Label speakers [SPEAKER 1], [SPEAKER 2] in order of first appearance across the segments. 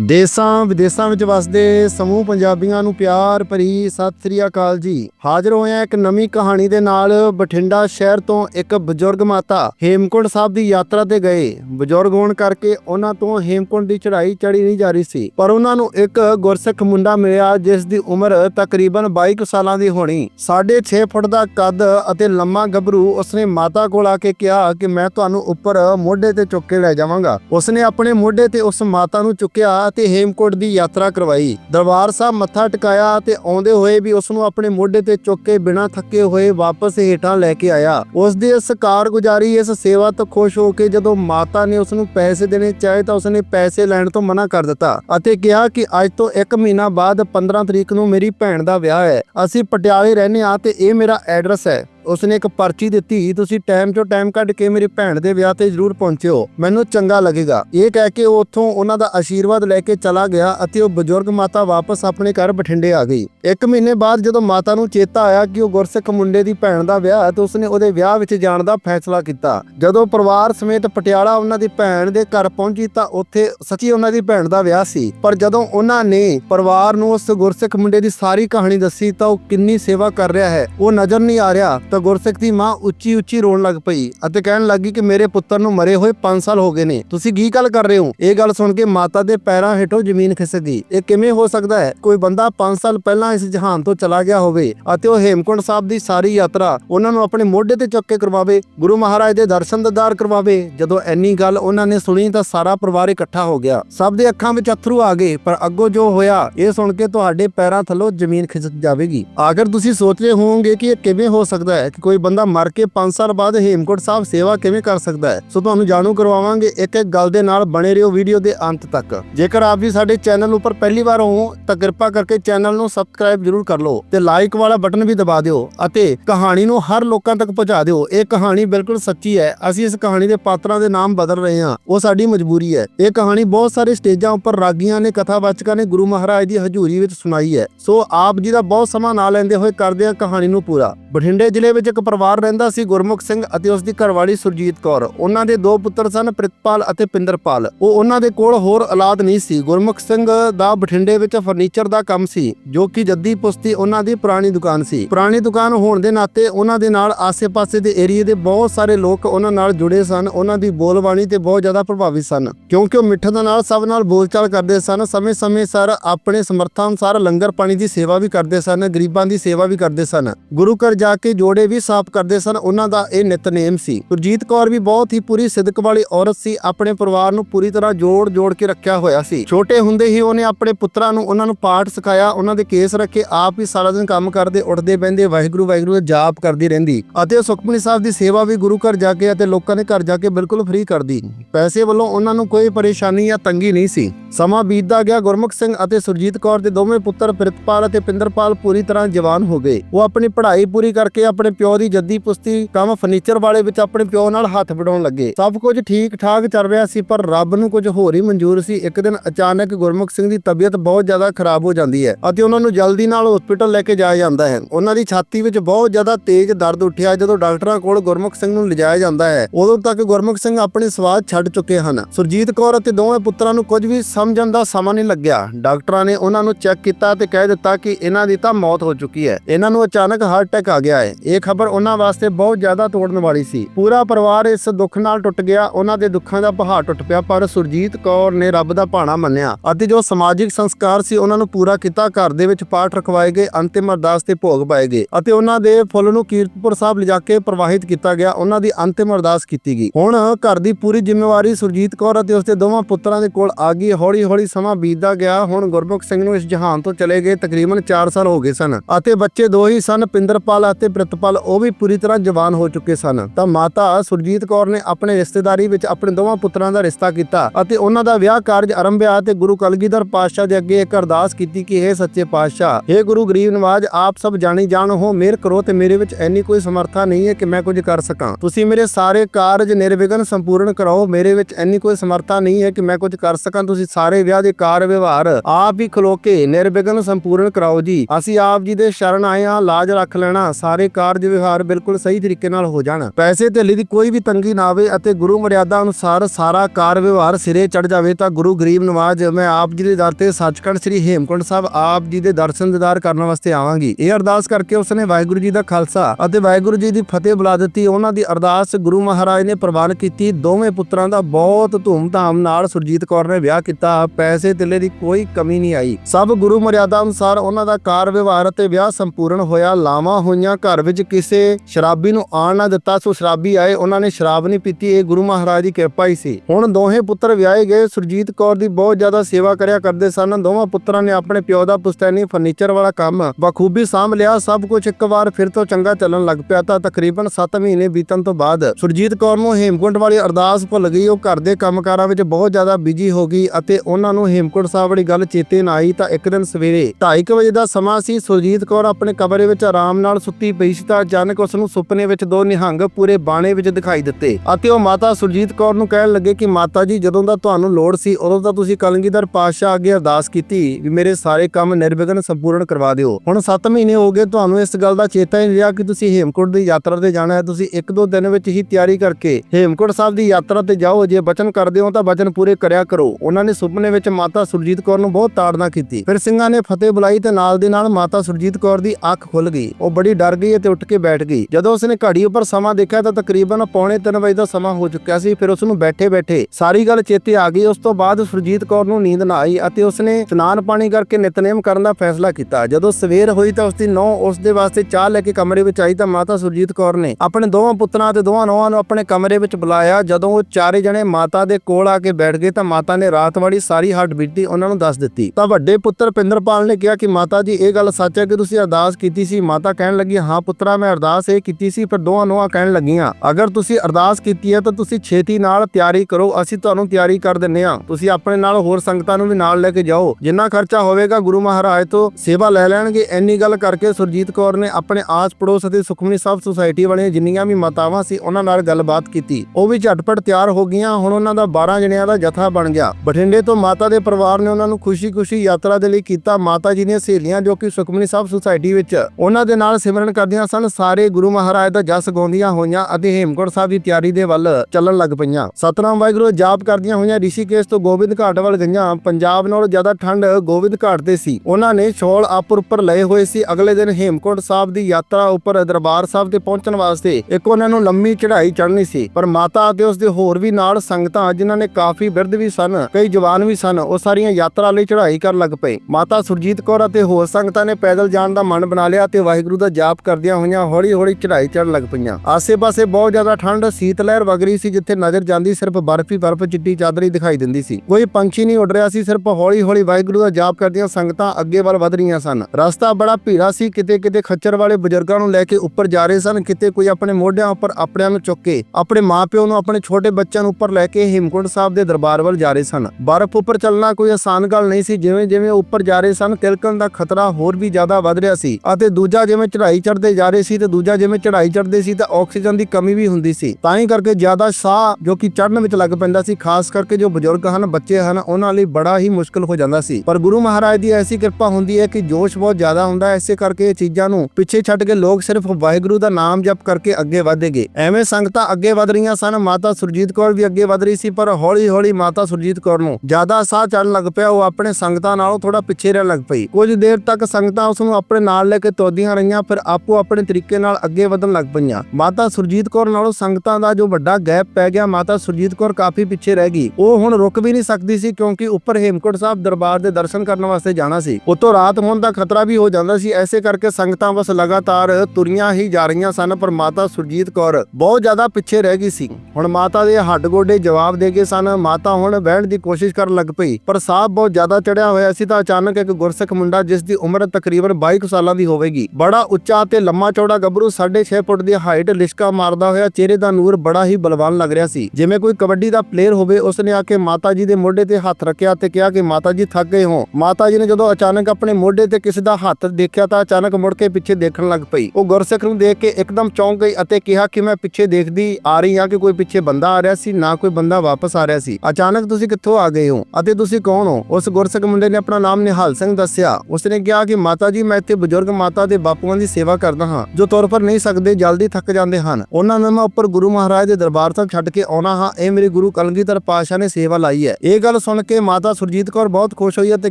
[SPEAKER 1] ਦੇਸਾਂ ਵਿਦੇਸਾਂ ਵਿੱਚ ਵਸਦੇ ਸਮੂਹ ਪੰਜਾਬੀਆਂ ਨੂੰ ਪਿਆਰ ਭਰੀ ਸਤਿ ਸ੍ਰੀ ਅਕਾਲ ਜੀ। ਹਾਜ਼ਰ ਹੋਏ ਹਾਂ ਇੱਕ ਨਵੀਂ ਕਹਾਣੀ ਦੇ ਨਾਲ ਬਠਿੰਡਾ ਸ਼ਹਿਰ ਤੋਂ ਇੱਕ ਬਜ਼ੁਰਗ ਮਾਤਾ ਹੇਮਕੁੰਡ ਸਾਹਿਬ ਦੀ ਯਾਤਰਾ ਤੇ ਗਏ। ਬਜ਼ੁਰਗ ਹੋਣ ਕਰਕੇ ਉਹਨਾਂ ਤੋਂ ਹੇਮਕੁੰਡ ਦੀ ਚੜ੍ਹਾਈ ਚੜੀ ਨਹੀਂ ਜਾ ਰਹੀ ਸੀ। ਪਰ ਉਹਨਾਂ ਨੂੰ ਇੱਕ ਗੁਰਸਿੱਖ ਮੁੰਡਾ ਮਿਲਿਆ ਜਿਸ ਦੀ ਉਮਰ ਤਕਰੀਬਨ 22 ਕੁ ਸਾਲਾਂ ਦੀ ਹੋਣੀ। 6.5 ਫੁੱਟ ਦਾ ਕੱਦ ਅਤੇ ਲੰਮਾ ਗੱਭਰੂ ਉਸਨੇ ਮਾਤਾ ਕੋਲ ਆ ਕੇ ਕਿਹਾ ਕਿ ਮੈਂ ਤੁਹਾਨੂੰ ਉੱਪਰ ਮੋਢੇ ਤੇ ਚੁੱਕ ਕੇ ਲੈ ਜਾਵਾਂਗਾ। ਉਸਨੇ ਆਪਣੇ ਮੋਢੇ ਤੇ ਉਸ ਮਾਤਾ ਨੂੰ ਚੁੱਕਿਆ ਤੇ ਹੇਮਕੋਟ ਦੀ ਯਾਤਰਾ ਕਰਵਾਈ। ਦਰਬਾਰ ਸਾਹਿਬ ਮੱਥਾ ਟਿਕਾਇਆ ਅਤੇ ਆਉਂਦੇ ਹੋਏ ਵੀ ਉਸ ਨੂੰ ਆਪਣੇ ਮੋਢੇ ਤੇ ਚੁੱਕ ਕੇ ਬਿਨਾਂ ਥੱਕੇ ਹੋਏ ਵਾਪਸ ਹੇਠਾਂ ਲੈ ਕੇ ਆਇਆ। ਉਸ ਦੀ ਇਸ ਕਾਰਗੁਜ਼ਾਰੀ, ਇਸ ਸੇਵਾ ਤੋਂ ਖੁਸ਼ ਹੋ ਕੇ ਜਦੋਂ ਮਾਤਾ ਨੇ ਉਸ ਨੂੰ ਪੈਸੇ ਦੇਣੇ ਚਾਹੇ ਤਾਂ ਉਸਨੇ ਪੈਸੇ ਲੈਣ ਤੋਂ ਮਨਾ ਕਰ ਦਿੱਤਾ ਅਤੇ ਕਿਹਾ ਕਿ ਅੱਜ ਤੋਂ 1 ਮਹੀਨਾ ਬਾਅਦ 15 ਤਰੀਕ ਨੂੰ ਮੇਰੀ ਭੈਣ ਦਾ ਵਿਆਹ ਹੈ। ਅਸੀਂ ਪਟਿਆਲੇ ਰਹਿੰਦੇ ਹਾਂ ਤੇ ਇਹ ਮੇਰਾ ਐਡਰੈਸ ਹੈ। ਉਸਨੇ ਇੱਕ ਪਰਚੀ ਦਿੱਤੀ, ਤੁਸੀਂ ਟਾਈਮ ਚੋਂ ਟਾਈਮ ਕੱਢ ਕੇ ਮੇਰੀ ਭੈਣ ਦੇ ਵਿਆਹ ਤੇ ਜ਼ਰੂਰ ਪਹੁੰਚਿਓ। ਮੈਨੂੰ ਚੰਗਾ ਲੱਗੇਗਾ। ਇਹ ਕਹਿ ਕੇ ਉਹ ਉੱਥੋਂ ਉਹਨਾਂ ਦਾ ਆਸ਼ੀਰਵਾਦ ਲੈ ਕੇ ਚਲਾ ਗਿਆ ਅਤੇ ਉਹ ਬਜ਼ੁਰਗ ਮਾਤਾ ਵਾਪਸ ਆਪਣੇ ਘਰ ਬਠਿੰਡੇ ਆ ਗਈ। ਇੱਕ ਮਹੀਨੇ ਬਾਅਦ ਜਦੋਂ ਮਾਤਾ ਨੂੰ ਚੇਤਾ ਆਇਆ ਕਿ ਉਹ ਗੁਰਸਿੱਖ ਮੁੰਡੇ ਦੀ ਭੈਣ ਦਾ ਵਿਆਹ ਹੈ ਤਾਂ ਉਸਨੇ ਉਹਦੇ ਵਿਆਹ ਵਿੱਚ ਜਾਣ ਦਾ ਫੈਸਲਾ ਕੀਤਾ। ਜਦੋਂ ਪਰਿਵਾਰ ਸਮੇਤ ਪਟਿਆਲਾ ਉਹਨਾਂ ਦੀ ਭੈਣ ਦੇ ਘਰ ਪਹੁੰਚੀ ਤਾਂ ਉੱਥੇ ਸੱਚੀ ਉਹਨਾਂ ਦੀ ਭੈਣ ਦਾ ਵਿਆਹ ਸੀ। ਪਰ ਜਦੋਂ ਉਹਨਾਂ ਨੇ ਪਰਿਵਾਰ ਨੂੰ ਉਸ ਗੁਰਸਿੱਖ ਮੁੰਡੇ ਦੀ ਸਾਰੀ ਕਹਾਣੀ ਦੱਸੀ ਤਾਂ ਉਹ ਕਿੰਨੀ ਸੇਵਾ ਕਰ ਰਿਹਾ ਹੈ, ਉਹ ਨਜ਼ਰ ਨਹੀਂ ਆ ਰਿਹਾ। ਤਾਂ ਗੁਰਸਿੱਖ ਦੀ ਮਾਂ ਉੱਚੀ ਉੱਚੀ ਰੋਣ ਲੱਗ ਪਈ ਅਤੇ ਕਹਿਣ ਲੱਗੀ ਕਿ ਮੇਰੇ ਪੁੱਤਰ ਨੂੰ ਮਰੇ ਹੋਏ 5 ਸਾਲ ਹੋ ਗਏ ਨੇ। ਤੁਸੀਂ ਕੀ ਗੱਲ ਕਰ ਰਹੇ ਹੋ? ਇਹ ਗੱਲ ਸੁਣ ਕੇ ਮਾਤਾ ਦੇ ਪੈਰਾਂ ਹੇਠੋਂ ਜ਼ਮੀਨ ਖਿਸਕ ਗਈ। ਇਹ ਕਿਵੇਂ ਹੋ ਸਕਦਾ ਹੈ? ਕੋਈ ਬੰਦਾ 5 ਸਾਲ ਪਹਿਲਾਂ ਇਸ ਜਹਾਨ ਤੋਂ ਚਲਾ ਗਿਆ ਹੋਵੇ ਅਤੇ ਉਹ ਹੇਮਕੁੰਡ ਸਾਹਿਬ ਦੀ ਸਾਰੀ ਯਾਤਰਾ ਉਹਨਾਂ ਨੂੰ ਆਪਣੇ ਮੋਢੇ ਤੇ ਚੁੱਕ ਕੇ ਕਰਵਾਵੇ, ਗੁਰੂ ਮਹਾਰਾਜ ਦੇ ਦਰਸ਼ਨ ਦਿਦਾਰ ਕਰਵਾਵੇ। ਜਦੋਂ ਐਨੀ ਗੱਲ ਉਹਨਾਂ ਨੇ ਸੁਣੀ ਤਾਂ ਸਾਰਾ ਪਰਿਵਾਰ ਇਕੱਠਾ ਹੋ ਗਿਆ। ਸਭ ਦੇ ਅੱਖਾਂ ਵਿੱਚ ਅਥਰੂ ਆ ਗਏ, ਪਰ ਅੱਗੋਂ ਜੋ ਹੋਇਆ, ਇਹ ਸੁਣ ਕੇ ਤੁਹਾਡੇ ਪੈਰਾਂ ਥੱਲੋਂ ਜ਼ਮੀਨ ਖਿਸਕ ਜਾਵੇਗੀ। ਆਖਰ ਤੁਸੀਂ ਸੋਚ ਰਹੇ ਹੋਵੋਗੇ ਕਿ ਇਹ ਕਿਵੇਂ ਹੋ ਸਕਦਾ ਹੈ? ਕਿ ਕੋਈ ਬੰਦਾ ਮਰ ਕੇ 5 ਸਾਲ ਬਾਅਦ ਹੇਮਕੁੰਟ ਸਾਹਿਬ ਸੇਵਾ ਕਿਵੇਂ ਕਰ ਸਕਦਾ ਹੈ? ਸੋ ਤੁਹਾਨੂੰ ਜਾਣੂ ਕਰਵਾਵਾਂਗੇ ਇੱਕ ਇੱਕ ਗੱਲ ਦੇ ਨਾਲ ਬਣੇ ਰਹੋ ਵੀਡੀਓ ਦੇ ਅੰਤ ਤੱਕ। ਜੇਕਰ ਆਪ ਵੀ ਸਾਡੇ ਚੈਨਲ ਉੱਪਰ ਪਹਿਲੀ ਵਾਰ ਹੋ, ਤਾਂ ਕਿਰਪਾ ਕਰਕੇ ਚੈਨਲ ਨੂੰ ਸਬਸਕ੍ਰਾਈਬ ਜ਼ਰੂਰ ਕਰ ਲਓ ਤੇ ਲਾਈਕ ਵਾਲਾ ਬਟਨ ਵੀ ਦਬਾ ਦਿਓ ਅਤੇ ਕਹਾਣੀ ਨੂੰ ਹਰ ਲੋਕਾਂ ਤੱਕ ਪਹੁੰਚਾ ਦਿਓ। ਇਹ ਕਹਾਣੀ ਬਿਲਕੁਲ ਸੱਚੀ ਹੈ। ਅਸੀਂ ਇਸ ਕਹਾਣੀ ਦੇ ਪਾਤਰਾਂ ਦੇ ਨਾਮ ਬਦਲ ਰਹੇ ਹਾਂ। ਉਹ ਸਾਡੀ ਮਜਬੂਰੀ ਹੈ। ਇਹ ਕਹਾਣੀ ਬਹੁਤ ਸਾਰੇ ਸਟੇਜਾਂ ਉੱਪਰ ਰਾਗੀਆਂ ਨੇ, ਕਥਾਵਾਚਕਾਂ ਨੇ, ਗੁਰੂ ਮਹਾਰਾਜ ਦੀ ਹਜ਼ੂਰੀ ਵਿੱਚ ਸੁਣਾਈ ਹੈ। ਸੋ ਆਪ ਜੀ ਦਾ ਬਹੁਤ ਸਮਾਂ ਨਾ ਲੈਂਦੇ ਹੋਏ ਕਰਦੇ ਹਾਂ ਕਹਾਣੀ ਨੂੰ ਪੂਰਾ। ਬਠਿੰਡੇ ਜ਼ਿਲ੍ਹੇ ਵਿੱਚ ਇੱਕ ਪਰਿਵਾਰ ਰਹਿੰਦਾ ਸੀ, ਗੁਰਮੁਖ ਸਿੰਘ ਅਤੇ ਉਸ ਦੀ ਘਰਵਾਲੀ ਸੁਰਜੀਤ ਕੌਰ। ਉਹਨਾਂ ਦੇ ਦੋ ਪੁੱਤਰ ਸਨ, ਪ੍ਰਿਤਪਾਲ ਅਤੇ ਪਿੰਦਰਪਾਲ। ਉਹ ਉਹਨਾਂ ਦੇ ਕੋਲ ਹੋਰ ਔਲਾਦ ਨਹੀਂ ਸੀ। ਗੁਰਮੁਖ ਸਿੰਘ ਦਾ ਬਠਿੰਡੇ ਵਿੱਚ ਫਰਨੀਚਰ ਦਾ ਕੰਮ ਸੀ, ਜੋ ਕਿ ਜੱਦੀ ਪੁਸਤੀ ਉਹਨਾਂ ਦੀ ਪੁਰਾਣੀ ਦੁਕਾਨ ਸੀ। ਪੁਰਾਣੀ ਦੁਕਾਨ ਹੋਣ ਦੇ ਨਾਤੇ ਉਹਨਾਂ ਦੇ ਨਾਲ ਆਸੇ-ਪਾਸੇ ਦੇ ਏਰੀਏ ਦੇ ਬਹੁਤ ਸਾਰੇ ਲੋਕ ਉਹਨਾਂ ਨਾਲ ਜੁੜੇ ਸਨ। ਉਹਨਾਂ ਦੀ ਬੋਲਬਾਣੀ ਤੇ ਬਹੁਤ ਜ਼ਿਆਦਾ ਪ੍ਰਭਾਵਿਤ ਸਨ। ਕਿਉਂਕਿ ਉਹ ਮਿੱਠਾ ਨਾਲ ਸਭ ਨਾਲ ਬੋਲਚਾਲ ਕਰਦੇ ਸਨ। ਸਮੇਂ-ਸਮੇਂ ਸਰ ਆਪਣੇ ਸਮਰਥਾਂ ਅਨੁਸਾਰ ਲੰਗਰ ਪਾਣੀ ਦੀ ਸੇਵਾ ਵੀ ਕਰਦੇ ਸਨ, ਗਰੀਬਾਂ ਦੀ ਸੇਵਾ ਵੀ ਕਰਦੇ ਸਨ। ਗੁਰੂ ਘਰ ਜਾ ਕੇ ਜੋੜੇ ਵੀ ਸਾਫ਼ ਕਰਦੇ ਸਨ, ਉਹਨਾਂ ਦਾ ਇਹ ਨਿਤਨੇਮ ਸੀ। ਗੁਰਜੀਤ ਕੌਰ ਵੀ ਬਹੁਤ ਹੀ ਪੂਰੀ ਸਿਦਕ ਵਾਲੀ ਔਰਤ ਸੀ, ਆਪਣੇ ਪਰਿਵਾਰ ਨੂੰ ਪੂਰੀ ਤਰ੍ਹਾਂ ਜੋੜ ਜੋੜ ਕੇ ਰੱਖਿਆ ਹੋਇਆ ਸੀ। ਛੋਟੇ ਹੁੰਦੇ ਹੀ ਉਹਨੇ ਆਪਣੇ ਪੁੱਤਰਾਂ ਨੂੰ, ਉਹਨਾਂ ਨੂੰ ਪਾਠ ਸਿਖਾਇਆ, ਉਹਨਾਂ ਦੇ ਕੇਸ ਰੱਖੇ, ਆਪ ਹੀ ਸਾਰਾ ਦਿਨ ਕੰਮ ਕਰਦੇ, ਉੱਠਦੇ ਬਹਿੰਦੇ, ਵਾਹਿਗੁਰੂ ਵਾਹਿਗੁਰੂ ਦਾ ਜਾਪ ਕਰਦੀ ਰਹਿੰਦੀ। ਅਤੇ ਸੁਖਮਨੀ ਸਾਹਿਬ ਦੀ ਸੇਵਾ ਵੀ ਗੁਰੂ ਘਰ ਜਾ ਕੇ ਅਤੇ ਲੋਕਾਂ ਦੇ ਘਰ ਜਾ ਕੇ ਬਿਲਕੁਲ ਫ੍ਰੀ ਕਰਦੀ। ਪੈਸੇ ਵੱਲੋਂ ਉਹਨਾਂ ਨੂੰ ਕੋਈ ਪਰੇਸ਼ਾਨੀ ਜਾਂ ਤੰਗੀ ਨਹੀਂ ਸੀ। ਸਮਾਂ ਬੀਤਦਾ ਗਿਆ, ਗੁਰਮੁਖ ਸਿੰਘ ਅਤੇ ਸੁਰਜੀਤ ਕੌਰ ਦੇ ਦੋਵੇਂ ਪੁੱਤਰ ਪ੍ਰਿਤਪਾਲ ਅਤੇ ਪਿੰਦਰਪਾਲ ਪੂਰੀ ਤਰ੍ਹਾਂ ਜਵਾਨ ਹੋ ਗਏ। ਉਹ ਆਪਣੀ ਪੜ੍ਹਾਈ ਪੂਰੀ ਕਰਕੇ, ਆਪਣੇ ਪਿਓ ਦੀ ਜੱਦੀ ਪੁਸਤੀ ਕੰਮ ਫਰਨੀਚਰ ਵਾਲੇ ਵਿੱਚ ਆਪਣੇ ਪਿਓ ਨਾਲ ਹੱਥ ਵਡਾਉਣ ਲੱਗੇ। ਸਭ ਕੁਝ ਠੀਕ ਠਾਕ ਚੱਲ ਰਿਹਾ ਸੀ, ਪਰ ਰੱਬ ਨੂੰ ਕੁਝ ਹੋਰ ਹੀ ਮਨਜ਼ੂਰ ਸੀ। ਇੱਕ ਦਿਨ ਅਚਾਨਕ ਗੁਰਮੁਖ ਸਿੰਘ ਦੀ ਤਬੀਅਤ ਬਹੁਤ ਜ਼ਿਆਦਾ ਖਰਾਬ ਹੋ ਜਾਂਦੀ ਹੈ ਅਤੇ ਉਹਨਾਂ ਨੂੰ ਜਲਦੀ ਨਾਲ ਹਸਪੀਟਲ ਲੈ ਕੇ ਜਾਇਆ ਜਾਂਦਾ ਹੈ। ਉਹਨਾਂ ਦੀ ਛਾਤੀ ਵਿੱਚ ਬਹੁਤ ਜ਼ਿਆਦਾ ਤੇਜ਼ ਦਰਦ ਉੱਠਿਆ ਜਦੋਂ ਡਾਕਟਰਾਂ ਕੋਲ ਗੁਰਮੁਖ ਸਿੰਘ ਨੂੰ ਲਿਜਾਇਆ ਜਾਂਦਾ ਹੈ। ਉਦੋਂ ਤੱਕ ਗੁਰਮੁਖ ਸਿੰਘ ਆਪਣੀ ਸਵਾਦ ਛੱਡ ਚੁੱਕੇ ਹਨ। ਸੁਰਜੀਤ ਕੌਰ ਅਤੇ ਦੋਵੇਂ ਪੁੱਤਰਾਂ ਨੂੰ ਕੁਝ ਵੀ ਸਮਝਣ ਦਾ ਸਮਾਂ ਨਹੀਂ ਲੱਗਿਆ। ਡਾਕਟਰਾਂ ਨੇ ਉਹਨਾਂ ਨੂੰ ਚੈੱਕ ਕੀਤਾ ਤੇ ਕਹਿ ਦਿੱਤਾ ਕਿ ਇਹਨਾਂ ਦੀ ਤਾਂ ਮੌਤ ਹੋ ਚੁੱਕੀ ਹੈ। ਇਹਨਾਂ ਨੂੰ ਅਚਾਨਕ ਹਾਰਟ ਅਟੈਕ ਆ ਗਿਆ ਹੈ। ਇਹ ਖਬਰ ਉਹਨਾਂ ਵਾਸਤੇ ਬਹੁਤ ਜ਼ਿਆਦਾ ਤੋੜਨ ਵਾਲੀ ਸੀ। ਪੂਰਾ ਪਰਿਵਾਰ ਇਸ ਦੁੱਖ ਨਾਲ ਟੁੱਟ ਗਿਆ। ਉਹਨਾਂ ਦੇ ਦੁੱਖਾਂ ਦਾ ਪਹਾੜ ਟੁੱਟ ਪਿਆ, ਪਰ ਸੁਰਜੀਤ ਕੌਰ ਨੇ ਰੱਬ ਦਾ ਭਾਣਾ ਮੰਨਿਆ। ਅਤੇ ਜੋ ਸਮਾਜਿਕ ਸੰਸਕਾਰ ਸੀ, ਉਹਨਾਂ ਨੂੰ ਪੂਰਾ ਕੀਤਾ, ਘਰ ਦੇ ਵਿੱਚ ਪਾਠ ਰਖਵਾਏ ਗਏ, ਅੰਤਿਮ ਅਰਦਾਸ ਤੇ ਭੋਗ ਪਾਏ ਗਏ ਅਤੇ ਉਹਨਾਂ ਦੇ ਫੁੱਲ ਨੂੰ ਕੀਰਤਪੁਰ ਸਾਹਿਬ ਲਿਜਾ ਕੇ ਪ੍ਰਵਾਹਿਤ ਕੀਤਾ ਗਿਆ। ਉਹਨਾਂ ਦੀ ਅੰਤਿਮ ਅਰਦਾਸ ਕੀਤੀ ਗਈ। ਹੁਣ ਘਰ ਦੀ ਪੂਰੀ ਜ਼ਿੰਮੇਵਾਰੀ ਸੁਰਜੀਤ ਕੌਰ ਅਤੇ ਉਸਦੇ ਦੋਵਾਂ ਪੁੱਤਰਾਂ ਦੇ ਕੋਲ ਆ ਗਈ। ਹੌਲੀ ਹੌਲੀ ਸਮਾਂ ਬੀਤਦਾ ਗਿਆ। ਹੁਣ ਗੁਰਮੁਖ ਸਿੰਘ ਨੂੰ ਇਸ ਜਹਾਨ ਤੋਂ ਚਲੇ ਗਏ। ਤਕਰੀਬਨ 4 ਸਾਲ ਹੋ ਗਏ ਸਨ ਅਤੇ ਬੱਚੇ ਦੋ ਹੀ ਸਨ, ਪਿੰਦਰਪਾਲ ਅਤੇ ਪ੍ਰਿਤਪਾਲ ਉਹ ਵੀ ਪੂਰੀ ਤਰ੍ਹਾਂ ਜਵਾਨ ਹੋ ਚੁੱਕੇ ਸਨ। ਤਾਂ ਮਾਤਾ ਸੁਰਜੀਤ ਕੌਰ ਨੇ ਆਪਣੇ ਰਿਸ਼ਤੇਦਾਰੀ ਵਿੱਚ ਆਪਣੇ ਦੋਵਾਂ ਪੁੱਤਰਾਂ ਦਾ ਰਿਸ਼ਤਾ ਕੀਤਾ ਅਤੇ ਉਹਨਾਂ ਦਾ ਵਿਆਹ ਕਾਰਜ ਆਰੰਭਿਆ ਤੇ ਗੁਰੂ ਕਲਗੀਧਰ ਪਾਤਸ਼ਾਹ ਦੇ ਅੱਗੇ ਇੱਕ ਅਰਦਾਸ ਕੀਤੀ ਕਿ ਇਹ ਸੱਚੇ ਪਾਤਸ਼ਾਹ ਇਹ ਗੁਰੂ ਗਰੀਬ ਨਵਾਜ, ਆਪ ਸਭ ਜਾਣੀ ਜਾਣ ਹੋ ਮਿਹਰ ਕਰੋ ਤੇ ਮੇਰੇ ਵਿੱਚ ਐਨੀ ਕੋਈ ਸਮਰੱਥਾ ਨਹੀਂ ਹੈ ਕਿ ਮੈਂ ਕੁਝ ਕਰ ਸਕਾਂ। ਤੁਸੀਂ ਮੇਰੇ ਸਾਰੇ ਕਾਰਜ ਨਿਰਵਿਘਨ ਸੰਪੂਰਨ ਕਰਾਓ, ਮੇਰੇ ਵਿੱਚ ਐਨੀ ਕੋਈ ਸਮਰੱਥਾ ਨਹੀਂ ਹੈ ਕਿ ਮੈਂ ਕੁਝ ਕਰ ਸਕਾਂ। ਤੁਸੀਂ ਸਾਰੇ ਵਿਆਹ ਦੇ ਕਾਰ ਵਿਵਹਾਰ ਆਪ ਹੀ ਖਲੋ ਕੇ ਨਿਰਵਿਘਨ ਸੰਪੂਰਨ ਕਰਾਓ ਜੀ। ਅਸੀਂ ਆਪ ਜੀ ਦੇ ਸ਼ਰਨ ਆਏ ਹਾਂ, ਲਾਜ ਰੱਖ ਲੈਣਾ, ਸਾਰੇ ਕਾਰ ਕਾਰਜ ਵਿਵਹਾਰ ਬਿਲਕੁਲ ਸਹੀ ਤਰੀਕੇ ਨਾਲ ਹੋ ਜਾਣ। ਪੈਸੇ ਧੇਲੇ ਦੀ ਕੋਈ ਵੀ ਤੰਗੀ ਨਾ ਆਵੇ ਅਤੇ ਗੁਰੂ ਮਰਿਆਦਾ ਅਨੁਸਾਰ ਸਾਰਾ ਕਾਰ ਵਿਵਹਾਰ ਸਿਰੇ ਚੜ ਜਾਵੇ ਤਾਂ ਗੁਰੂ ਗਰੀਬ ਨਵਾਜ, ਮੈਂ ਆਪ ਜੀ ਦੇ ਦਰ ਤੇ ਸੱਚਖੰਡ ਸ੍ਰੀ ਹੇਮਕੁੰਟ ਸਾਹਿਬ ਆਪ ਜੀ ਦੇ ਦਰਸ਼ਨ ਦੀਦਾਰ ਕਰਨ ਵਾਸਤੇ ਆਵਾਂਗੀ। ਇਹ ਅਰਦਾਸ ਕਰਕੇ ਉਸਨੇ ਵਾਹਿਗੁਰੂ ਜੀ ਦਾ ਖਾਲਸਾ ਅਤੇ ਵਾਹਿਗੁਰੂ ਜੀ ਦੀ ਫਤਿਹ ਬੁਲਾ ਦਿੱਤੀ। ਉਹਨਾਂ ਦੀ ਅਰਦਾਸ ਗੁਰੂ ਮਹਾਰਾਜ ਨੇ ਪ੍ਰਵਾਨ ਕੀਤੀ। ਦੋਵੇਂ ਪੁੱਤਰਾਂ ਦਾ ਬਹੁਤ ਧੂਮ-ਧਾਮ ਨਾਲ ਸੁਰਜੀਤ ਕੌਰ ਨੇ ਵਿਆਹ ਕੀਤਾ। ਪੈਸੇ ਤਿੱਲੇ ਦੀ ਕੋਈ ਕਮੀ ਨਹੀਂ ਆਈ। ਸਭ ਗੁਰੂ ਮਰਿਆਦਾ ਅਨੁਸਾਰ ਉਹਨਾਂ ਦਾ ਕਾਰ ਵਿਵਹਾਰ ਅਤੇ ਵਿਆਹ ਸੰਪੂਰਨ ਹੋਇਆ। ਲਾਵਾਂ ਹੋਈਆਂ ਘਰ ਵਿੱਚ ਕਿਸੇ ਸ਼ਰਾਬੀ ਨੂੰ ਆਣ ਨਾ ਦਿੱਤਾ, ਸੋ ਸ਼ਰਾਬੀ ਆਏ, ਉਹਨਾਂ ਨੇ ਸ਼ਰਾਬ ਨਹੀਂ ਪੀਤੀ, ਇਹ ਗੁਰੂ ਮਹਾਰਾਜ ਦੀ ਕਿਰਪਾ ਹੀ ਸੀ। ਹੁਣ ਦੋਹੇ ਪੁੱਤਰ ਵਿਆਹੇ ਗਏ, ਸੁਰਜੀਤ ਕੌਰ ਦੀ ਬਹੁਤ ਜ਼ਿਆਦਾ ਸੇਵਾ ਕਰਿਆ ਕਰਦੇ ਸਨ। ਦੋਵਾਂ ਪੁੱਤਰਾਂ ਨੇ ਆਪਣੇ ਪਿਓ ਦਾ ਪੁਸਤੈਨੀ ਫਰਨੀਚਰ ਵਾਲਾ ਕੰਮ ਬਖੂਬੀ ਸਾਂਭ ਲਿਆ। ਸਭ ਕੁਝ ਇੱਕ ਵਾਰ ਫਿਰ ਤੋਂ ਚੰਗਾ ਚੱਲਣ ਲੱਗ ਪਿਆ ਤਾਂ ਤਕਰੀਬਨ 7 ਮਹੀਨੇ ਬੀਤਣ ਤੋਂ ਬਾਅਦ ਸੁਰਜੀਤ ਕੌਰ ਨੂੰ ਹੇਮਕੁੰਟ ਵਾਲੀ ਅਰਦਾਸ ਭੁੱਲ ਗਈ। ਉਹ ਘਰ ਦੇ ਕੰਮਕਾਰਾਂ ਵਿੱਚ ਬਹੁਤ ਜ਼ਿਆਦਾ ਬਿਜ਼ੀ ਹੋ ਗਈ ਅਤੇ ਉਹਨਾਂ ਨੂੰ ਹੇਮਕੁੰਟ ਸਾਹਿਬ ਵਾਲੀ ਗੱਲ ਚੇਤੇ ਨਾ ਆਈ ਤਾਂ ਇੱਕ ਦਿਨ ਸਵੇਰੇ 2:30 ਵਜੇ ਦਾ ਸਮਾਂ ਸੀ। ਸੁਰਜੀਤ ਕੌਰ ਆਪਣੇ ਕਮਰੇ ਵਿੱਚ ਆਰਾਮ ਨਾਲ ਸੁੱਤੀ ਪਈ ਸੀ ਤਾਂ ਅਚਾਨਕ ਉਸ ਨੂੰ ਸੁਪਨੇ ਵਿੱਚ ਦੋ ਨਿਹੰਗ ਪੂਰੇ ਬਾਣੇ ਵਿੱਚ ਦਿਖਾਈ ਦਿੱਤੇ ਅਤੇ ਉਹ ਮਾਤਾ ਸੁਰਜੀਤ ਕੌਰ ਨੂੰ ਕਹਿਣ ਲੱਗੇ ਕਿ ਮਾਤਾ ਜੀ, ਜਦੋਂ ਦਾ ਤੁਹਾਨੂੰ ਲੋੜ ਸੀ, ਉਦੋਂ ਤਾਂ ਤੁਸੀਂ ਕਲਗੀਧਰ ਪਾਤਸ਼ਾਹ ਅੱਗੇ ਅਰਦਾਸ ਕੀਤੀ ਵੀ ਮੇਰੇ ਸਾਰੇ ਕੰਮ ਨਿਰਵਿਘਨ ਸੰਪੂਰਨ ਕਰਵਾ ਦਿਓ। ਹੁਣ 7 ਮਹੀਨੇ ਹੋ ਗਏ, ਤੁਹਾਨੂੰ ਇਸ ਗੱਲ ਦਾ ਚੇਤਾ ਹੀ ਨਹੀਂ ਰਿਹਾ ਕਿ ਤੁਸੀਂ ਹੇਮਕੁੰਟ ਦੀ ਯਾਤਰਾ ਤੇ ਜਾਣਾ ਹੈ। ਤੁਸੀਂ ਇੱਕ ਦੋ ਦਿਨ ਵਿੱਚ ਹੀ ਤਿਆਰੀ ਕਰਕੇ ਹੇਮਕੁੰਟ ਸਾਹਿਬ ਦੀ ਯਾਤਰਾ ਤੇ ਜਾਓ। ਜੇ ਬਚਨ ਕਰਦੇ ਹੋ ਤਾਂ ਬਚਨ ਪੂਰੇ ਕਰਿਆ ਕਰੋ। ਉਹਨਾਂ ਨੇ ਸੁਪਨੇ ਵਿੱਚ ਮਾਤਾ ਸੁਰਜੀਤ ਕੌਰ ਨੂੰ ਬਹੁਤ ਤਾੜਨਾ ਕੀਤੀ। ਫਿਰ ਸਿੰਘਾਂ ਨੇ ਫਤਿਹ ਬੁਲਾਈ ਤੇ ਨਾਲ ਦੇ ਨਾਲ ਮਾਤਾ ਸੁਰਜੀਤ ਕੌਰ ਦੀ ਅੱਖ ਖੁੱਲ ਗਈ। ਉਹ ਬੜੀ ਡਰ ਗਈ ਅਤੇ ਉੱਠ ਕੇ ਬੈਠ ਗਈ। ਜਦੋਂ ਉਸਨੇ ਘੜੀ ਉੱਪਰ ਸਮਾਂ ਦੇਖਿਆ ਤਾਂ ਤਕਰੀਬਨ ਪੌਣੇ 3 ਵਜੇ ਦਾ ਸਮਾਂ ਹੋ ਚੁੱਕਿਆ ਸੀ। ਫਿਰ ਉਸ ਨੂੰ ਬੈਠੇ ਬੈਠੇ ਸਾਰੀ ਗੱਲ ਚੇਤੇ ਆ ਗਈ। ਉਸ ਤੋਂ ਬਾਅਦ ਸੁਰਜੀਤ ਕੌਰ ਨੂੰ ਨੀਂਦ ਨਾ ਆਈ ਅਤੇ ਉਸਨੇ ਇਸ਼ਨਾਨ ਪਾਣੀ ਕਰਕੇ ਨਿਤਨੇਮ ਕਰਨ ਦਾ ਫੈਸਲਾ ਕੀਤਾ। ਜਦੋਂ ਸਵੇਰ ਹੋਈ ਤਾਂ ਉਸ ਨੌ ਉਸ ਦੇ ਵਾਸਤੇ ਚਾਹ ਲੈ ਕੇ ਕਮਰੇ ਵਿੱਚ ਆਈ ਤਾਂ ਮਾਤਾ ਸੁਰਜੀਤ ਕੌਰ ਨੇ ਆਪਣੇ ਦੋਵਾਂ ਪੁੱਤਰਾਂ ਤੇ ਦੋਵਾਂ ਨੌਵਾਂ ਨੂੰ ਆਪਣੇ ਕਮਰੇ ਵਿੱਚ ਬੁਲਾਇਆ। ਜਦੋਂ ਉਹ ਚਾਰੇ ਜਣੇ ਮਾਤਾ ਦੇ ਕੋਲ ਆ ਕੇ ਬੈਠ ਗਏ ਤਾਂ ਮਾਤਾ ਨੇ ਰਾਤ ਵਾਲੀ ਸਾਰੀ ਹੱਡ ਬੀਤੀ ਉਹਨਾਂ ਨੂੰ ਦੱਸ ਦਿੱਤੀ। ਤਾਂ ਵੱਡੇ ਪੁੱਤਰ ਪਿੰਦਰਪਾਲ ਨੇ ਕਿਹਾ ਕਿ ਮਾਤਾ ਜੀ, ਇਹ ਗੱਲ ਸੱਚ ਹੈ ਕਿ ਤੁਸੀਂ ਅਰਦਾਸ ਕੀਤੀ ਸੀ। ਮਾਤਾ ਕਹਿਣ ਲੱਗੀ, ਹਾਂ ਪੁੱਤਰਾ ਮੈਂ ਅਰਦਾਸ ਇਹ ਕੀਤੀ ਸੀ, ਪਰ ਦੋਵਾਂ ਨੌਵਾਂ ਕਹਿਣ ਲੱਗੀਆਂ, ਅਗਰ ਤੁਸੀਂ ਅਰਦਾਸ ਕੀਤੀ ਹੈ, ਤਾਂ ਤੁਸੀਂ ਛੇਤੀ ਨਾਲ ਤਿਆਰੀ ਕਰੋ, ਅਸੀਂ ਤੁਹਾਨੂੰ ਤਿਆਰੀ ਕਰ ਦਿੰਨੇ ਆ ਤੁਸੀਂ ਆਪਣੇ ਨਾਲ ਹੋਰ ਸੰਗਤਾਂ ਨੂੰ ਵੀ ਨਾਲ ਲੈ ਕੇ ਜਾਓ। ਜਿੰਨਾ ਖਰਚਾ ਹੋਵੇਗਾ, ਗੁਰੂ ਮਹਾਰਾਜ ਤੋਂ ਸੇਵਾ ਲੈ ਲੈਣਗੇ। ਇੰਨੀ ਗੱਲ ਕਰਕੇ ਸੁਰਜੀਤ ਕੌਰ ਨੇ ਆਪਣੇ ਆਸ ਪੜੋਸ ਅਤੇ ਸੁਖਮਨੀ ਸਾਹਿਬ ਸੁਸਾਇਟੀ ਵਾਲੀਆਂ ਜਿੰਨੀਆਂ ਵੀ ਮਾਤਾਵਾਂ ਸੀ, ਉਹਨਾਂ ਨਾਲ ਗੱਲਬਾਤ ਕੀਤੀ। ਉਹ ਵੀ ਝਟਪਟ ਤਿਆਰ ਹੋ ਗਈਆਂ, ਹੁਣ ਉਹਨਾਂ ਦਾ 12 ਜਣਿਆਂ ਦਾ ਜਥਾ ਬਣ ਗਿਆ। ਬਠਿੰਡੇ ਤੋਂ ਮਾਤਾ ਦੇ ਪਰਿਵਾਰ ਨੇ ਉਹਨਾਂ ਨੂੰ ਖੁਸ਼ੀ-ਖੁਸ਼ੀ ਯਾਤਰਾ ਦੇ ਲਈ ਕੀਤਾ। ਮਾਤਾ ਜੀ ਦੀਆਂ ਸਹੇਲੀਆਂ ਜੋ ਕਿ ਸੁਖਮਨੀ ਸਾਹਿਬ ਸੁਸਾਇਟੀ ਵਿੱਚ ਉਹਨਾਂ ਦੇ ਨਾਲ ਸਿਮਰਨ ਕਰਦੀਆਂ ਸਨ ਸਾਰੇ ਗੁਰੂ ਮਹਾਰਾਜ ਦਾ ਜਸ ਗਾਉਂਦੀਆਂ ਹੋਈਆਂ ਅਤੇ ਹੇਮਕੁੰਟ ਸਾਹਿਬ ਦੀ ਤਿਆਰੀ ਦੇ ਵੱਲ ਚੱਲਣ ਲੱਗ ਪਈਆਂ। ਸਤਨਾਮ ਵਾਹਿਗੁਰੂ ਜਾਪ ਕਰਦੀਆਂ ਹੋਈਆਂ ਰਿਸ਼ੀਕੇਸ਼ ਤੋਂ ਗੋਬਿੰਦ ਘਾਟ ਵੱਲ ਗਈਆਂ। ਪੰਜਾਬ ਨਾਲੋਂ ਜ਼ਿਆਦਾ ਠੰਡ ਗੋਬਿੰਦ ਘਾਟ ਤੇ ਸੀ। ਉਹਨਾਂ ਨੇ ਛੋਲ ਆਪਰ ਉੱਪਰ ਲਏ ਹੋਏ ਸੀ। ਅਗਲੇ ਦਿਨ ਹੇਮਕੁੰਟ ਸਾਹਿਬ ਦੀ ਯਾਤਰਾ ਉੱਪਰ ਦਰਬਾਰ ਸਾਹਿਬ ਤੇ ਪਹੁੰਚਣ ਵਾਸਤੇ ਇੱਕ ਉਹਨਾਂ ਨੂੰ ਲੰਮੀ ਚੜ੍ਹਾਈ ਚੜ੍ਹਨੀ ਸੀ। ਪਰ ਮਾਤਾ ਅਤੇ ਉਸ ਦੇ ਹੋਰ ਵੀ ਨਾਲ ਸੰਗਤਾਂ, ਜਿਨ੍ਹਾਂ ਨੇ ਕਾਫੀ ਬਿਰਧ ਵੀ ਸਨ, ਕਈ ਜਵਾਨ ਵੀ ਸਨ, ਉਹ ਸਾਰੀਆਂ ਯਾਤਰਾ ਲਈ ਚੜ੍ਹਾਈ ਕਰਨ ਲੱਗ ਪਏ। ਮਾਤਾ ਸੁਰਜੀਤ ਕੌਰ ਅਤੇ ਹੋਰ ਸੰਗਤਾਂ ਨੇ ਪੈਦਲ ਜਾਣ ਦਾ ਮਨ ਬਣਾ ਲਿਆ ਤੇ ਵਾਹਿਗੁਰੂ ਦਾ ਜਾਪ ਕਰਦਿਆਂ ਹੋਈਆਂ ਹੌਲੀ-ਹੌਲੀ ਚੜਾਈ ਚੜਨ ਲੱਗ ਪਈਆਂ। ਆਸੇ-ਪਾਸੇ ਬਹੁਤ ਜ਼ਿਆਦਾ ਠੰਡ, ਸੀਤ ਲਹਿਰ ਵਗ ਰਹੀ ਸੀ, ਜਿੱਥੇ ਨਜ਼ਰ ਜਾਂਦੀ ਸਿਰਫ ਬਰਫ਼ ਹੀ ਬਰਫ਼ ਚਿੱਟੀ ਚਾਦਰ ਹੀ ਦਿਖਾਈ ਦਿੰਦੀ ਸੀ। ਕੋਈ ਪੰਛੀ ਨਹੀਂ ਉੱਡ ਰਿਹਾ ਸੀ, ਸਿਰਫ ਹੌਲੀ-ਹੌਲੀ ਵਾਹਿਗੁਰੂ ਦਾ ਜਾਪ ਕਰਦੀਆਂ ਸੰਗਤਾਂ ਅੱਗੇ ਵੱਲ ਵਧ ਰਹੀਆਂ ਸਨ। ਰਸਤਾ ਬੜਾ ਭੀੜਾ ਸੀ, ਕਿਤੇ-ਕਿਤੇ ਖੱਚਰ ਵਾਲੇ ਬਜ਼ੁਰਗਾਂ ਨੂੰ ਲੈ ਕੇ ਉੱਪਰ ਜਾ ਰਹੇ ਸਨ, ਕਿਤੇ ਕੋਈ ਆਪਣੇ ਮੋਢਿਆਂ ਉੱਪਰ ਆਪਣਿਆਂ ਨੂੰ ਚੁੱਕ ਕੇ, ਆਪਣੇ ਮਾਪਿਓ ਨੂੰ, ਆਪਣੇ ਛੋਟੇ ਬੱਚਿਆਂ ਨੂੰ ਉੱਪਰ ਲੈ ਕੇ ਹੇਮਕੁੰਟ ਸਾਹਿਬ ਦੇ ਦਰਬਾਰ ਵੱਲ ਜਾ ਰਹੇ ਸਨ। ਬਰਫ਼ ਉੱਪਰ ਚੱਲਣਾ ਕੋਈ ਆਸਾਨ ਗੱਲ ਨਹੀਂ ਸੀ ਜਿਵੇਂ ਜਿਵੇਂ ਉੱਪਰ ਜਾ ਰਹੇ ਸਨ, ਤਿਲਕਣ ਦਾ ਖਤਰਾ ਹੋਰ ਵੀ ਜ਼ਿਆਦਾ ਵੱਧ ਰਿਹਾ ਸੀ ਅਤੇ ਦੂਜਾ ਜਿਵੇਂ ਚੜ੍ਹਾਈ ਚੜ੍ਹਦੇ ਜਾ ਰਹੇ ਸੀ ਤੇ ਦੂਜਾ ਜਿਵੇਂ ਚੜਾਈ ਚੜ੍ਹਦੇ ਸੀ ਤਾਂ ਆਕਸੀਜਨ ਦੀ ਕਮੀ ਵੀ ਹੁੰਦੀ ਸੀ। ਤਾਂ ਹੀ ਕਰਕੇ ਜ਼ਿਆਦਾ ਸਾਹ ਜੋ ਕਿ ਚੜ੍ਹਨ ਵਿੱਚ ਲੱਗ ਪੈਂਦਾ ਸੀ, ਖਾਸ ਕਰਕੇ ਜੋ ਬਜ਼ੁਰਗ ਹਨ, ਬੱਚੇ ਹਨ, ਉਹਨਾਂ ਲਈ ਬੜਾ ਹੀ ਮੁਸ਼ਕਲ ਹੋ ਜਾਂਦਾ ਸੀ। ਪਰ ਗੁਰੂ ਮਹਾਰਾਜ ਦੀ ਐਸੀ ਕਿਰਪਾ ਹੁੰਦੀ ਹੈ ਕਿ ਜੋਸ਼ ਬਹੁਤ ਜ਼ਿਆਦਾ ਹੁੰਦਾ ਹੈ, ਇਸੇ ਕਰਕੇ ਇਹ ਚੀਜ਼ਾਂ ਨੂੰ ਪਿੱਛੇ ਛੱਡ ਕੇ ਲੋਕ ਸਿਰਫ ਵਾਹਿਗੁਰੂ ਦਾ ਨਾਮ ਜਪ ਕਰਕੇ ਅੱਗੇ ਵਧੇਗੇ। ਐਵੇਂ ਸੰਗਤਾਂ ਅੱਗੇ ਵਧ ਰਹੀਆਂ ਸਨ, ਮਾਤਾ ਸੁਰਜੀਤ ਕੌਰ ਵੀ ਅੱਗੇ ਵਧ ਰਹੀ ਸੀ, ਪਰ ਹੌਲੀ ਹੌਲੀ ਮਾਤਾ ਸੁਰਜੀਤ ਕੌਰ ਨੂੰ ਜ਼ਿਆਦਾ ਸਾਹ ਚੜਨ ਲੱਗ ਪਿਆ, ਉਹ ਆਪਣੇ ਸੰਗਤਾਂ ਨਾਲੋਂ ਥੋੜਾ ਪਿੱਛੇ ਰਹਿਣ ਲੱਗ ਪਈ। ਕੁਝ ਦੇਰ ਤੱਕ ਸੰਗਤਾਂ ਉਸ ਨੂੰ ਆਪਣੇ ਨਾਲ ਲੈ ਕੇ ਤੋਦੀਆਂ ਰਹੀਆਂ, ਫਿਰ ਆਪੋ ਆਪਣੇ ਤਰੀਕੇ ਨਾਲ ਅੱਗੇ ਵਧਣ ਲੱਗ ਪਈਆਂ। ਮਾਤਾ ਸੁਰਜੀਤ ਕੌਰ ਨਾਲੋਂ ਸੰਗਤਾਂ ਦਾ ਜੋ ਵੱਡਾ ਗੈਪ ਪੈ ਗਿਆ, ਮਾਤਾ ਸੁਰਜੀਤ ਕੌਰ ਕਾਫੀ ਪਿੱਛੇ ਰਹਿ ਗਈ। ਉਹ ਹੁਣ ਰੁਕ ਵੀ ਨਹੀਂ ਸਕਦੀ ਸੀ ਕਿਉਂਕਿ ਉੱਪਰ ਹੇਮਕੁੰਟ ਸਾਹਿਬ ਦਰਬਾਰ ਦੇ ਦਰਸ਼ਨ ਕਰਨ ਵਾਸਤੇ ਜਾਣਾ ਸੀ। ਉਤੋਂ ਰਾਤ ਹੋਣ ਦਾ ਖਤਰਾ ਵੀ ਹੋ ਜਾਂਦਾ ਸੀ। ਐਸੇ ਕਰਕੇ ਸੰਗਤਾਂ ਬਸ ਲਗਾਤਾਰ ਤੁਰੀਆਂ ਹੀ ਜਾ ਰਹੀਆਂ ਸਨ, ਪਰ ਮਾਤਾ ਸੁਰਜੀਤ ਕੌਰ ਬਹੁਤ ਜ਼ਿਆਦਾ ਪਿੱਛੇ ਰਹਿ ਗਈ ਸੀ। ਹੁਣ ਮਾਤਾ ਦੇ ਹੱਡ ਗੋਡੇ ਜਵਾਬ ਦੇ ਗਏ ਸਨ। ਮਾਤਾ ਹੁਣ ਬਹਿਣ ਦੀ ਕੋਸ਼ਿਸ਼ ਕਰਨ ਲੱਗ ਪਈ, ਪਰ ਸਾਹ ਬਹੁਤ ਜ਼ਿਆਦਾ ਚੜਿਆ ਹੋਇਆ ਸੀ ਤਾਂ ਅਚਾਨਕ ਇੱਕ ਗੁਰਸਿੱਖ ਮੁੰਡਾ, ਜਿਸ ਦੀ ਉਮਰ ਤਕਰੀਬਨ 22 ਕੁ ਸਾਲਾਂ ਦੀ ਹੋਵੇਗੀ, ਬੜਾ ਉੱਚਾ ਤੇ ਲੰਮਾ ਚੌੜਾ ਗੱਭਰੂ 6.5 ਫੁੱਟ ਦੀ ਹਾਈਟ ਲਿਸ਼ਕਾ ਮਾਰਦਾ ਹੋਇਆ ਚਿਹਰੇ ਦਾ ਨੂਰ ਬੜਾ ਹੀ ਬਲਵਾਨ ਲੱਗ ਰਿਹਾ ਸੀ। ਜਿਵੇਂ ਕੋਈ ਕਬੱਡੀ ਦਾ ਪਲੇਅਰ ਹੋਵੇ, ਉਸਨੇ ਆ ਕੇ ਮਾਤਾ ਜੀ ਦੇ ਮੋਢੇ ਤੇ ਹੱਥ ਰੱਖਿਆ ਤੇ ਕਿਹਾ ਕਿ ਮਾਤਾ ਜੀ ਥੱਕ ਗਏ ਹੋ। ਮਾਤਾ ਜੀ ਨੇ ਜਦੋਂ ਅਚਾਨਕ ਆਪਣੇ ਮੋਢੇ ਤੇ ਕਿਸੇ ਦਾ ਹੱਥ ਦੇਖਿਆ ਤਾਂ ਅਚਾਨਕ ਮੁੜ ਕੇ ਪਿੱਛੇ ਦੇਖਣ ਲੱਗ ਪਈ। ਉਹ ਗੁਰਸਿੱਖ ਨੂੰ ਦੇਖ ਕੇ ਇੱਕਦਮ ਚੌਂਕ ਗਈ ਅਤੇ ਕਿਹਾ ਕਿ ਮੈਂ ਪਿੱਛੇ ਦੇਖਦੀ ਆ ਰਹੀ ਹਾਂ ਕਿ ਕੋਈ ਪਿੱਛੇ ਬੰਦਾ ਆ ਰਿਹਾ ਸੀ, ਨਾ ਕੋਈ ਬੰਦਾ ਵਾਪਸ ਆ ਰਿਹਾ ਸੀ। ਅਚਾਨਕ ਤੁਸੀਂ ਕਿੱਥੋਂ ਆ ਗਏ ਹੋ ਅਤੇ ਤੁਸੀਂ ਕੌਣ ਹੋ? ਉਸ ਗੁਰਸਿੱਖ ਮੁੰਡੇ ਨੇ ਆਪਣਾ ਨਾਮ ਨਿਹਾਲ ਸਿੰਘ ਦੱਸਿਆ। ਉਸਨੇ ਕਿਹਾ ਕਿ ਮਾਤਾ ਜੀ ਮੈਂ ਇੱਥੇ ਬਜ਼ੁਰਗ ਮਾਤਾ ਦੇ ਬਾਪੂਆਂ ਦੀ ਸੇਵਾ ਕਰਦਾ ਹਾਂ। ਹਾਂ ਜੋ ਤੁਰ ਪਰ ਨਹੀਂ ਸਕਦੇ, ਜਲਦੀ ਥੱਕ ਜਾਂਦੇ ਹਨ। ਉਹਨਾਂ ਨੂੰ ਮੈਂ ਉੱਪਰ ਗੁਰੂ ਮਹਾਰਾਜ ਦੇ ਦਰਬਾਰ ਤੱਕ ਛੱਡ ਕੇ ਆਉਣਾ ਹਾਂ। ਇਹ ਮੇਰੀ ਗੁਰੂ ਕਲਗੀਧਰ ਪਾਤਸ਼ਾਹ ਨੇ ਸੇਵਾ ਲਾਈ ਹੈ। ਇਹ ਗੱਲ ਸੁਣ ਕੇ ਮਾਤਾ ਸੁਰਜੀਤ ਕੌਰ ਬਹੁਤ ਖੁਸ਼ ਹੋਈ ਅਤੇ